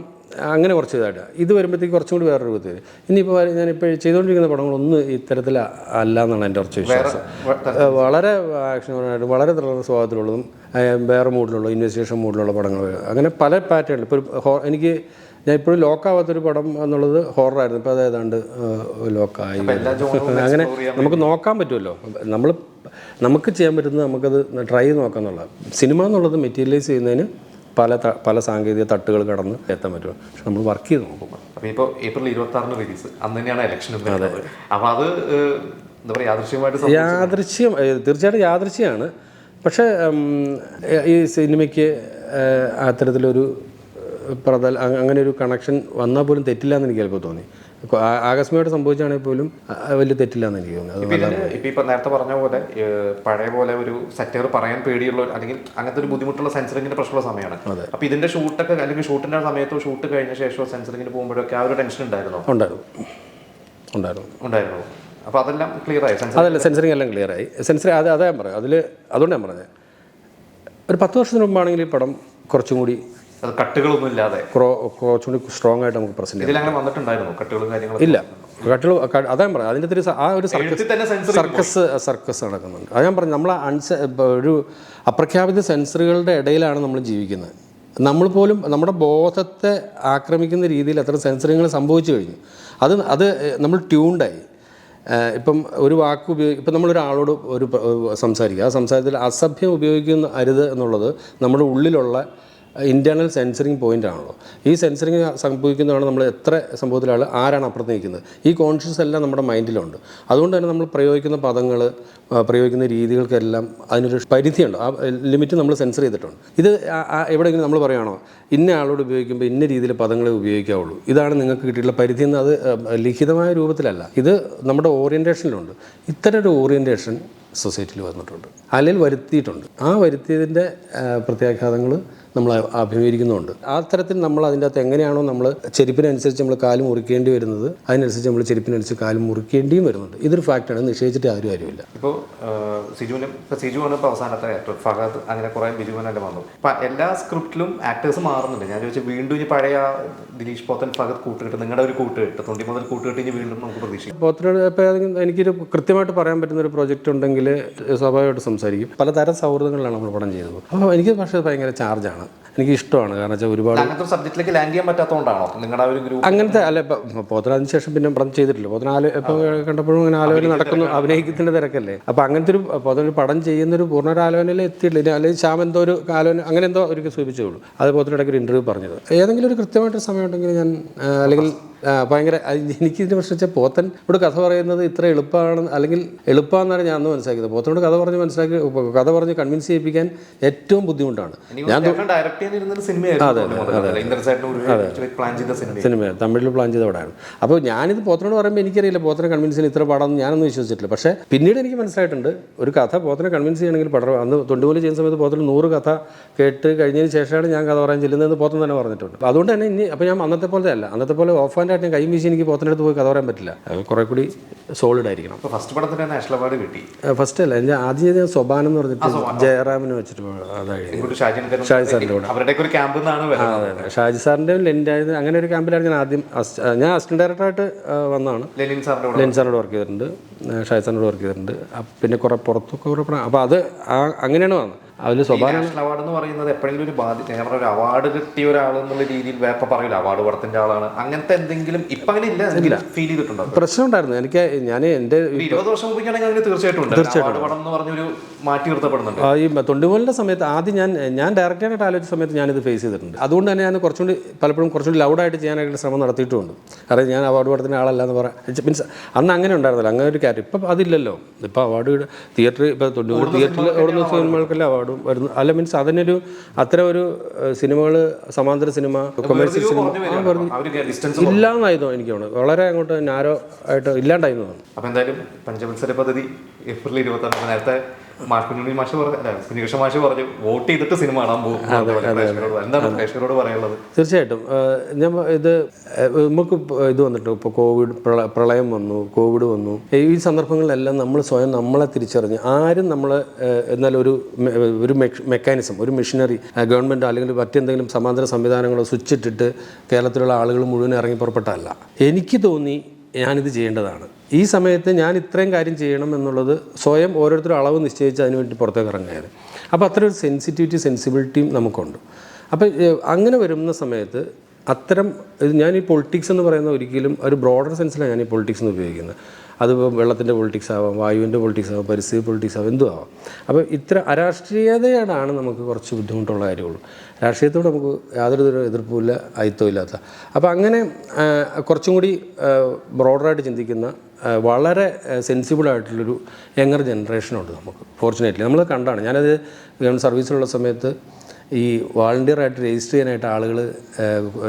അങ്ങനെ കുറച്ച് ഇതായിട്ട്. ഇത് വരുമ്പോഴത്തേക്ക് കുറച്ചും കൂടി വേറൊരു വിധത്തിൽ ഇനിയിപ്പോൾ ഞാനിപ്പോൾ ചെയ്തുകൊണ്ടിരിക്കുന്ന പടങ്ങളൊന്നും ഇത്തരത്തിൽ അല്ല എന്നാണ് എന്റെ കുറച്ച് വിശ്വാസം. വളരെ ആക്ഷൻ ആക്ഷനോടായിട്ട് വളരെ ത്രില്ലർ സ്വഭാവത്തിലുള്ളതും വേറെ മൂഡിലുള്ള ഇൻവെസ്റ്റിഗേഷൻ മൂഡിലുള്ള പടങ്ങൾ അങ്ങനെ പല പാറ്റേണിൽ ഇപ്പോൾ എനിക്ക് ഞാൻ ഇപ്പോഴും ലോക്കാവാത്തൊരു പടം എന്നുള്ളത് ഹൊറായിരുന്നു ഇപ്പോൾ അത് ഏതാണ്ട് ലോക്കായി. അങ്ങനെ നമുക്ക് നോക്കാൻ പറ്റുമല്ലോ. നമ്മൾ നമുക്ക് ചെയ്യാൻ പറ്റുന്നത് നമുക്കത് ട്രൈ ചെയ്ത് നോക്കാം എന്നുള്ളത് സിനിമ എന്നുള്ളത് മെറ്റീരിയലൈസ് ചെയ്യുന്നതിന് പല പല സാങ്കേതിക തട്ടുകൾ കടന്ന് എത്താൻ പറ്റും. പക്ഷെ നമ്മൾ വർക്ക് ചെയ്ത് നോക്കും.
അപ്പോൾ ഇപ്പോൾ ഏപ്രിൽ ഇരുപത്തി ആറിന് റിലീസ്. അന്ന് തന്നെയാണ് ഇലക്ഷൻ അതെ. അപ്പോൾ അത് എന്താ പറയുക യാദൃശ്യമായിട്ട്
യാദൃശ്യം തീർച്ചയായിട്ടും യാദൃശ്യമാണ് പക്ഷേ ഈ സിനിമയ്ക്ക് അത്തരത്തിലൊരു അ- അങ്ങനെ ഒരു കണക്ഷൻ വന്നാൽ പോലും തെറ്റില്ല എന്ന് എനിക്ക് ചിലപ്പോൾ തോന്നി. ആകസ്മികമായിട്ട് സംഭവിച്ചാണെങ്കിൽ പോലും വലിയ തെറ്റില്ല എന്ന് എനിക്ക് തോന്നി.
ഇപ്പം ഇപ്പൊ നേരത്തെ പറഞ്ഞ പോലെ പഴയ പോലെ ഒരു സെറ്റർ പറയാൻ പേടിയുള്ള അല്ലെങ്കിൽ അങ്ങനത്തെ ഒരു ബുദ്ധിമുട്ടുള്ള സെൻസറിങ്ങിന്റെ പ്രശ്നമുള്ള സമയമാണ്. അപ്പൊ ഇതിന്റെ ഷൂട്ടൊക്കെ അല്ലെങ്കിൽ ഷൂട്ടിന്റെ സമയത്തോ ഷൂട്ട് കഴിഞ്ഞ ശേഷമോ സെൻസറിങ്ങിന് പോകുമ്പോഴൊക്കെ ആ ഒരു ടെൻഷൻ ഉണ്ടായിരുന്നോ?
ഉണ്ടായിരുന്നു. ഉണ്ടായിരുന്നു.
ഉണ്ടായിരുന്നു? അപ്പോൾ അതെല്ലാം ക്ലിയർ ആയി? സെൻസർ
അതല്ല സെൻസറിങ് എല്ലാം ക്ലിയർ ആയി. സെൻസറി അത് അതാ ഞാൻ പറയാം അതിൽ അതുകൊണ്ട് ഞാൻ പറഞ്ഞത്. ഒരു പത്ത് വർഷത്തിന് മുമ്പാണെങ്കിൽ ഈ പടം കുറച്ചും കൂടി
അത് കട്ടുകളൊന്നും ഇല്ലാതെ.
ക്രോ കുറച്ചും കൂടി സ്ട്രോങ് ആയിട്ട് നമുക്ക് പ്രസന്റ് ചെയ്യാം.
അങ്ങനെ വന്നിട്ടുണ്ടായിരുന്നു കട്ടുകളും കാര്യങ്ങളും
ഇല്ല. കട്ടുകൾ അതാണ് പറഞ്ഞത്. പറയാം അതിന്റെ ഒരു ആ ഒരു സർക്കസ് സർക്കസ് സർക്കസ് നടക്കുന്നുണ്ട്. അത് ഞാൻ പറഞ്ഞു നമ്മൾ അൺസ ഒരു അപ്രഖ്യാപിത സെൻസറുകളുടെ ഇടയിലാണ് നമ്മൾ ജീവിക്കുന്നത്. നമ്മൾ പോലും നമ്മുടെ ബോധത്തെ ആക്രമിക്കുന്ന രീതിയിൽ അത്ര സെൻസറിങ്ങൾ സംഭവിച്ചു കഴിഞ്ഞു. അത് അത് നമ്മൾ ട്യൂൺഡായി ഇപ്പം ഒരു വാക്ക് ഉപയോഗി ഇപ്പം നമ്മളൊരാളോട് ഒരു സംസാരിക്കുക. ആ സംസാരത്തിൽ അസഭ്യം ഉപയോഗിക്കുന്ന അരുത് എന്നുള്ളത് നമ്മുടെ ഉള്ളിലുള്ള ഇന്റേർണൽ സെൻസറിങ് പോയിന്റ് ആണല്ലോ. ഈ സെൻസറിങ് സംഭവിക്കുന്നതാണ് നമ്മൾ എത്ര സംഭവത്തിലാണ് ആരാണ് അപ്പുറത്ത് നിൽക്കുന്നത്? ഈ കോൺഷ്യസ് എല്ലാം നമ്മുടെ മൈൻഡിലുണ്ട് അതുകൊണ്ട് തന്നെ നമ്മൾ പ്രയോഗിക്കുന്ന പദങ്ങൾ പ്രയോഗിക്കുന്ന രീതികൾക്കെല്ലാം അതിനൊരു പരിധിയുണ്ട്. ആ ലിമിറ്റ് നമ്മൾ സെൻസർ ചെയ്തിട്ടുണ്ട്. ഇത് എവിടെയെങ്കിലും നമ്മൾ പറയുകയാണോ ഇന്ന ആളോട് ഉപയോഗിക്കുമ്പോൾ ഇന്ന രീതിയിൽ പദങ്ങളെ ഉപയോഗിക്കാവുള്ളൂ. ഇതാണ് നിങ്ങൾക്ക് കിട്ടിയിട്ടുള്ള പരിധി എന്ന് അത് ലിഖിതമായ രൂപത്തിലല്ല. ഇത് നമ്മുടെ ഓറിയന്റേഷനിലുണ്ട് ഇത്തരം ഒരു ഓറിയന്റേഷൻ സൊസൈറ്റിയിൽ വന്നിട്ടുണ്ട്. അല്ലെങ്കിൽ വരുത്തിയിട്ടുണ്ട്. ആ വരുത്തിയതിന്റെ പ്രത്യാഘാതങ്ങൾ നമ്മൾ അഭിമുഖീകരിക്കുന്നുണ്ട്. ആ തരത്തിൽ നമ്മൾ അതിന്റെ അകത്ത് എങ്ങനെയാണോ നമ്മൾ ചെരുപ്പിനനുസരിച്ച് നമ്മൾ കാൽ മുറിക്കേണ്ടി വരുന്നത് അതിനനുസരിച്ച് നമ്മൾ ചെരുപ്പിനനുസരിച്ച് കാൽ മുറിക്കേണ്ടിയും വരുന്നുണ്ട്. ഇതൊരു ഫാക്റ്റാണ് നിഷേധിച്ചിട്ട് ആരും കാര്യമില്ല
ഇപ്പോൾ സിജുവിനും ഇപ്പോൾ സിജു ആണ് ഇപ്പോൾ അവസാനത്തെ ആക്ടർ ഫഹദ് അങ്ങനെ കുറേ ബിജുവിനെല്ലാം വന്നു. ഇപ്പം എല്ലാ സ്ക്രിപ്റ്റിലും ആക്ടേഴ്സ് മാറുന്നുണ്ട്. ഞാൻ ചോദിച്ചാൽ വീണ്ടും ഇനി പഴയ ദിലീഷ് പോത്തൻ ഫഹദ് കൂട്ടുകെട്ട് നിങ്ങളുടെ ഒരു കൂട്ടുകെട്ട് തൊണ്ടി മുതൽ കൂട്ടുകെട്ട് ഇനി വീണ്ടും നമുക്ക് പ്രതീക്ഷിക്കാം.
പോത്തനോട് ഇപ്പോൾ എനിക്കൊരു കൃത്യമായിട്ട് പറയാൻ പറ്റുന്ന ഒരു പ്രോജക്റ്റ് ഉണ്ടെങ്കിൽ സ്വാഭാവികമായിട്ട് സംസാരിക്കും. പലതരം സൗഹൃദങ്ങളിലാണ് നമ്മൾ പടം ചെയ്യുന്നത്. അപ്പോൾ എനിക്ക് പക്ഷേ ഭയങ്കര ചാർജാണ് എനിക്ക് ഇഷ്ടമാണ് കാരണം വെച്ചാൽ ഒരുപാട്
അങ്ങനത്തെ സബ്ജക്റ്റിലേക്ക് ലാൻഡ് ചെയ്യാൻ പറ്റാത്തതുകൊണ്ടാണോ? നിങ്ങളുടെ ഒരു ഗ്രൂപ്പ്
അങ്ങനത്തെ അല്ല ഇപ്പം പോത്തന അതിന് ശേഷം പിന്നെ പടം ചെയ്തിട്ടില്ല. പോത്തന ആലോ ഇപ്പം കണ്ടപ്പോഴും ഇങ്ങനെ ആലോചന നടക്കുന്നു അഭിനയിക്കുന്നതിന്റെ തിരക്കല്ലേ? അപ്പോൾ അങ്ങനത്തെ ഒരു പോത്തന ഒരു പടം ചെയ്യുന്നൊരു പൂർണ ഒരു ആലോചനയിൽ എത്തിയിട്ടില്ല. ഇനി അല്ലെങ്കിൽ ശ്യാം എന്തോ ഒരു ആലോചന അങ്ങനെ എന്തോ ഒരു സൂചിപ്പിച്ചുള്ളൂ അത് പോത്തിന്റെ ഇടയ്ക്ക് ഒരു ഇന്റർവ്യൂ പറഞ്ഞത്. ഏതെങ്കിലും ഒരു കൃത്യമായിട്ടൊരു സമയം ഉണ്ടെങ്കിൽ ഞാൻ അല്ലെങ്കിൽ ഭയങ്കര എനിക്കിതിനെ എനിക്ക് ഇതിനെ പ്രശ്നം വെച്ചാൽ പോത്തൻ ഇവിടെ കഥ പറയുന്നത് ഇത്ര എളുപ്പമാണ് അല്ലെങ്കിൽ എളുപ്പമാണെന്നാണ് ഞാൻ അന്ന് മനസ്സിലാക്കിയത്. പോത്തനോട് കഥ പറഞ്ഞ് മനസ്സിലാക്കി കഥ പറഞ്ഞ് കൺവിൻസ് ചെയ്യിപ്പിക്കാൻ ഏറ്റവും ബുദ്ധിമുട്ടാണ്.
ഞാൻ ചെയ്ത സിനിമ
തമിഴിൽ പ്ലാൻ ചെയ്ത പടമാണ് അപ്പോൾ ഞാനിത് പോത്തനോട് പറയുമ്പോൾ എനിക്കറിയില്ല പോത്തനെ കൺവിൻസ് ചെയ്യാൻ ഇത്ര പടം ഞാനൊന്നും വിശ്വസിച്ചിട്ടില്ല. പക്ഷേ പിന്നീട് എനിക്ക് മനസ്സിലായിട്ടുണ്ട് ഒരു കഥ പോത്തനെ കൺവിൻസ് ചെയ്യണമെങ്കിൽ പടം അന്ന് തൊണ്ടുപോലെ ചെയ്യുന്ന സമയത്ത് പോത്തന് നൂറ് കഥ കേട്ട് കഴിഞ്ഞതിന് ശേഷമാണ് ഞാൻ കഥ പറയാൻ ചെല്ലുന്നതെന്ന് പോത്തൻ തന്നെ പറഞ്ഞിട്ടുണ്ട്. അതുകൊണ്ട് തന്നെ ഇനി അപ്പോൾ ഞാൻ അന്നത്തെ പോലെ അല്ല അന്നത്തെ പോലെ ഓഫ് ആൻഡ് ആയിട്ട് കൈ വീശി എനിക്ക് പോത്തിന്റെ അടുത്ത് പോയി കഥ പറയാൻ പറ്റില്ല. കുറെ കൂടി സോളിഡ് ആയിരിക്കണം.
അപ്പോൾ ഫസ്റ്റ് പടത്തിന് നാഷണൽ അവാർഡ് കിട്ടി.
ഫസ്റ്റ് അല്ല. ഞാൻ ആദ്യം ചെയ്ത സ്വഭാനം എന്ന് പറഞ്ഞിട്ട് ജയറാമിന് വെച്ചിട്ട് അതായത്
ഇങ്ങോട്ട് ഷാജി
സാറിന്റെ കൂടെ.
അവരുടെ ഒരു
ഷാജി സാറിന്റെ ലെൻഡായത് അങ്ങനെ ഒരു ക്യാമ്പിലാണ് ഞാൻ ആദ്യം ഞാൻ അസിസ്റ്റന്റ് ഡയറക്ടറായിട്ട് വന്നതാണ്.
ലെനിൻ സാറിന്റെ കൂടെ
ലെൻ സാറിനോട് വർക്ക് ചെയ്തിട്ടുണ്ട്. സാറിനോട് വർക്ക് ചെയ്തിട്ടുണ്ട്. പിന്നെ കുറേ പുറത്തൊക്കെ കുറേ അപ്പോൾ അത് ആ- അങ്ങനെയാണ് വന്നത്. അതിൽ സ്വഭാവം
അവാർഡ് എന്ന് പറയുന്നത് എപ്പോഴെങ്കിലും ഒരു ബാധ്യത ഞാൻ പറഞ്ഞ ഒരു അവാർഡ് കിട്ടിയ ഒരാൾ എന്നുള്ള രീതിയിൽ വേപ്പ പറയില്ല അവാർഡ് പടത്തിന്റെ ആളാണ്. അങ്ങനത്തെ എന്തെങ്കിലും ഇപ്പൊ അങ്ങനെ ഇല്ല ഫീൽ ചെയ്തിട്ടുണ്ടോ?
പ്രശ്നം ഉണ്ടായിരുന്നു. എനിക്ക് ഞാൻ
എന്റെ ഇരുപത് വർഷം മുമ്പ് അങ്ങനെ തീർച്ചയായിട്ടും തീർച്ചയായിട്ടും പടം എന്ന് പറഞ്ഞൊരു മാറ്റി നിർത്തപ്പെടുന്നുണ്ട്.
ആ, ഈ തൊണ്ടുപോലിന്റെ സമയത്ത് ആദ്യം ഞാൻ ഞാൻ ഡയറക്റ്റായിട്ട് ആലോചിച്ച സമയത്ത് ഞാനിത് ഫേസ് ചെയ്തിട്ടുണ്ട്. അതുകൊണ്ട് തന്നെ ഞാൻ കുറച്ചുകൂടി പലപ്പോഴും കുറച്ചുകൂടി ലൗഡായിട്ട് ചെയ്യാനായിട്ട് ശ്രമം നടത്തിയിട്ടുണ്ട്. കാരണം ഞാൻ അവാർഡ് പടത്തിന്റെ ആളല്ല എന്ന് പറയാം. മീൻസ് അന്ന് അങ്ങനെ ഉണ്ടായിരുന്നില്ല. അങ്ങനെ ഒരു കാര്യം ഇപ്പം അതില്ലല്ലോ. ഇപ്പോൾ അവാർഡ് തിയേറ്റർ ഇപ്പോൾ തൊണ്ണൂറ് തിയേറ്ററിൽ ഓടുന്ന സിനിമകൾക്കെല്ലാം അവാർഡും വരുന്നു. അല്ല മീൻസ് അതിനൊരു അത്ര ഒരു സിനിമകൾ സമാന്തര സിനിമ കൊമേഴ്സ്യൽ സിനിമ ഇല്ലാന്നായിരുന്നു എനിക്ക് തോന്നുന്നത്. വളരെ അങ്ങോട്ട് നാരോ ആയിട്ട് ഇല്ലാണ്ടായിരുന്നു
അപ്പോൾ എന്തായാലും പഞ്ചവത്സര പദ്ധതി ഏപ്രിൽ ഇരുപത്തി നേരത്തെ മാഷ് മാഷ് പറഞ്ഞു കുഞ്ഞികൃഷ്ണ മാഷ് പറഞ്ഞു വോട്ട് ചെയ്തിട്ട് സിനിമ കാണാൻ പോകും. എന്താണ് പ്രേക്ഷകരോട് പറയാനുള്ളത്?
തീർച്ചയായിട്ടും. ഞാൻ ഇത് നമുക്ക് ഇത് വന്നിട്ട് ഇപ്പോൾ കോവിഡ് പ്രളയം വന്നു കോവിഡ് വന്നു. ഈ സന്ദർഭങ്ങളിലെല്ലാം നമ്മൾ സ്വയം നമ്മളെ തിരിച്ചറിഞ്ഞ് ആരും നമ്മൾ എന്നാൽ ഒരു ഒരു മെക്കാനിസം ഒരു മെഷീനറി ഗവൺമെന്റ് അല്ലെങ്കിൽ മറ്റെന്തെങ്കിലും സമാന്തര സംവിധാനങ്ങളോ സ്വിച്ചിട്ടിട്ട് കേരളത്തിലുള്ള ആളുകൾ മുഴുവൻ ഇറങ്ങി പുറപ്പെട്ടതല്ല. എനിക്ക് തോന്നി ഞാനിത് ചെയ്യേണ്ടതാണ്. ഈ സമയത്ത് ഞാൻ ഇത്രയും കാര്യം ചെയ്യണം എന്നുള്ളത് സ്വയം ഓരോരുത്തരും അളവ് നിശ്ചയിച്ച് അതിന് വേണ്ടി പുറത്തേക്ക് ഇറങ്ങിയത് അപ്പോൾ അത്ര ഒരു സെൻസിറ്റിവിറ്റി സെൻസിബിലിറ്റിയും നമുക്കുണ്ട്. അപ്പോൾ അങ്ങനെ വരുന്ന സമയത്ത് അത്തരം ഇത് ഞാൻ ഈ പൊളിറ്റിക്സ് എന്ന് പറയുന്ന ഒരിക്കലും ഒരു ബ്രോഡർ സെൻസിലാണ് ഞാൻ ഈ പൊളിറ്റിക്സ് എന്ന് ഉപയോഗിക്കുന്നത്. അത് വെള്ളത്തിന്റെ പൊളിറ്റിക്സ് ആവാം വായുവിന്റെ പൊളിറ്റിക്സ് ആവാം പരിസ്ഥിതി പൊളിറ്റിക്സ് ആവാം എന്തും ആവാം. അപ്പോൾ ഇത്ര അരാഷ്ട്രീയതയാണ് നമുക്ക് കുറച്ച് ബുദ്ധിമുട്ടുള്ള കാര്യമുള്ളൂ. രാഷ്ട്രീയത്തോട് നമുക്ക് യാതൊരു തരം എതിർപ്പുമില്ല അയിത്തവും ഇല്ലാത്ത അപ്പോൾ അങ്ങനെ കുറച്ചും കൂടി ബ്രോഡറായിട്ട് ചിന്തിക്കുന്ന വളരെ സെൻസിബിളായിട്ടുള്ളൊരു യങ്ങർ ജനറേഷനുണ്ട് നമുക്ക്. ഫോർച്ചുനേറ്റ്ലി നമ്മൾ കണ്ടാണ്. ഞാനത് ഗവൺമെന്റ് സർവീസിലുള്ള സമയത്ത് ഈ വാളണ്ടിയർ ആയിട്ട് രജിസ്റ്റർ ചെയ്യാനായിട്ട് ആളുകൾ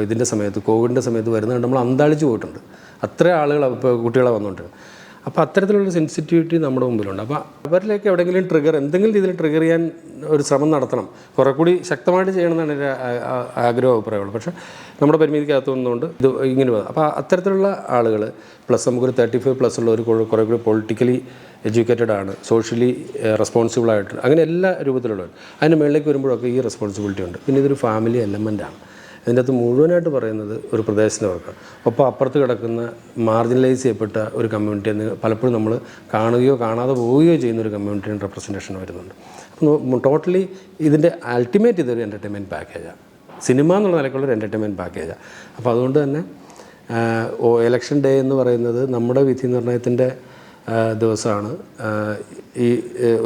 ഇതിന്റെ സമയത്ത് കോവിഡിന്റെ സമയത്ത് വരുന്നത് നമ്മൾ അന്താളിച്ച് പോയിട്ടുണ്ട്. അത്ര ആളുകൾ ഇപ്പോൾ കുട്ടികളെ വന്നുകൊണ്ട് അപ്പോൾ അത്തരത്തിലുള്ള സെൻസിറ്റിവിറ്റി നമ്മുടെ മുമ്പിലുണ്ട്. അപ്പോൾ അവരിലേക്ക് എവിടെയെങ്കിലും ട്രിഗർ എന്തെങ്കിലും രീതിയിൽ ട്രിഗർ ചെയ്യാൻ ഒരു ശ്രമം നടത്തണം. കുറെ കൂടി ശക്തമായിട്ട് ചെയ്യണമെന്നാണ് എന്റെ ആഗ്രഹ അഭിപ്രായമുള്ളത് പക്ഷേ നമ്മുടെ പരിമിതിക്കകത്ത് വന്നുകൊണ്ട് ഇത് ഇങ്ങനെ അപ്പോൾ അത്തരത്തിലുള്ള ആളുകൾ പ്ലസ് നമുക്കൊരു തേർട്ടി ഫൈവ് പ്ലസ് ഉള്ള ഒരു കുറെ കൂടി പൊളിറ്റിക്കലി എഡ്യൂക്കേറ്റഡ് ആണ്. സോഷ്യലി റെസ്പോൺസിബിൾ ആയിട്ട്. അങ്ങനെ എല്ലാ രൂപത്തിലുള്ളവർ അതിന് മേളിലേക്ക് വരുമ്പോഴൊക്കെ ഈ റെസ്പോൺസിബിലിറ്റി ഉണ്ട്. പിന്നെ ഇതൊരു ഫാമിലി എലമെന്റ് ആണ്. ഇതിന്റെ അകത്ത് മുഴുവനായിട്ട് പറയുന്നത് ഒരു പ്രദേശത്തിന്റെ വർക്കാണ് ഒപ്പം അപ്പുറത്ത് കിടക്കുന്ന മാർജിനലൈസ് ചെയ്യപ്പെട്ട ഒരു കമ്മ്യൂണിറ്റി എന്ന് പലപ്പോഴും നമ്മൾ കാണുകയോ കാണാതെ പോവുകയോ ചെയ്യുന്ന ഒരു കമ്മ്യൂണിറ്റിയുടെ റെപ്രസെന്റേഷൻ വരുന്നുണ്ട്. അപ്പം ടോട്ടലി ഇതിന്റെ അൾട്ടിമേറ്റ് ഇതൊരു എന്റർടൈൻമെന്റ് പാക്കേജാണ് സിനിമ എന്നുള്ള നിലയ്ക്കുള്ള ഒരു എന്റർടൈൻമെന്റ് പാക്കേജാണ് അപ്പോൾ അതുകൊണ്ട് തന്നെ എലക്ഷൻ ഡേ എന്ന് പറയുന്നത് നമ്മുടെ വിധി നിർണയത്തിന്റെ ദിവസമാണ്. ഈ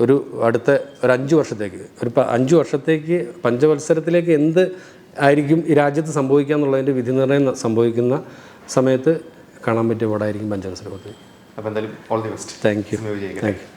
ഒരു അടുത്ത ഒരു അഞ്ച് വർഷത്തേക്ക് ഒരു അഞ്ച് വർഷത്തേക്ക് പഞ്ചവത്സരത്തിലേക്ക് എന്ത് ആയിരിക്കും ഈ രാജ്യത്ത് സംഭവിക്കുക എന്നുള്ളതിന്റെ വിധി നിർണയം സംഭവിക്കുന്ന സമയത്ത് കാണാൻ പറ്റിയ പടമായിരിക്കും പഞ്ചവത്സര പദ്ധതി.
അപ്പോൾ എന്തായാലും all the best
thank you thank you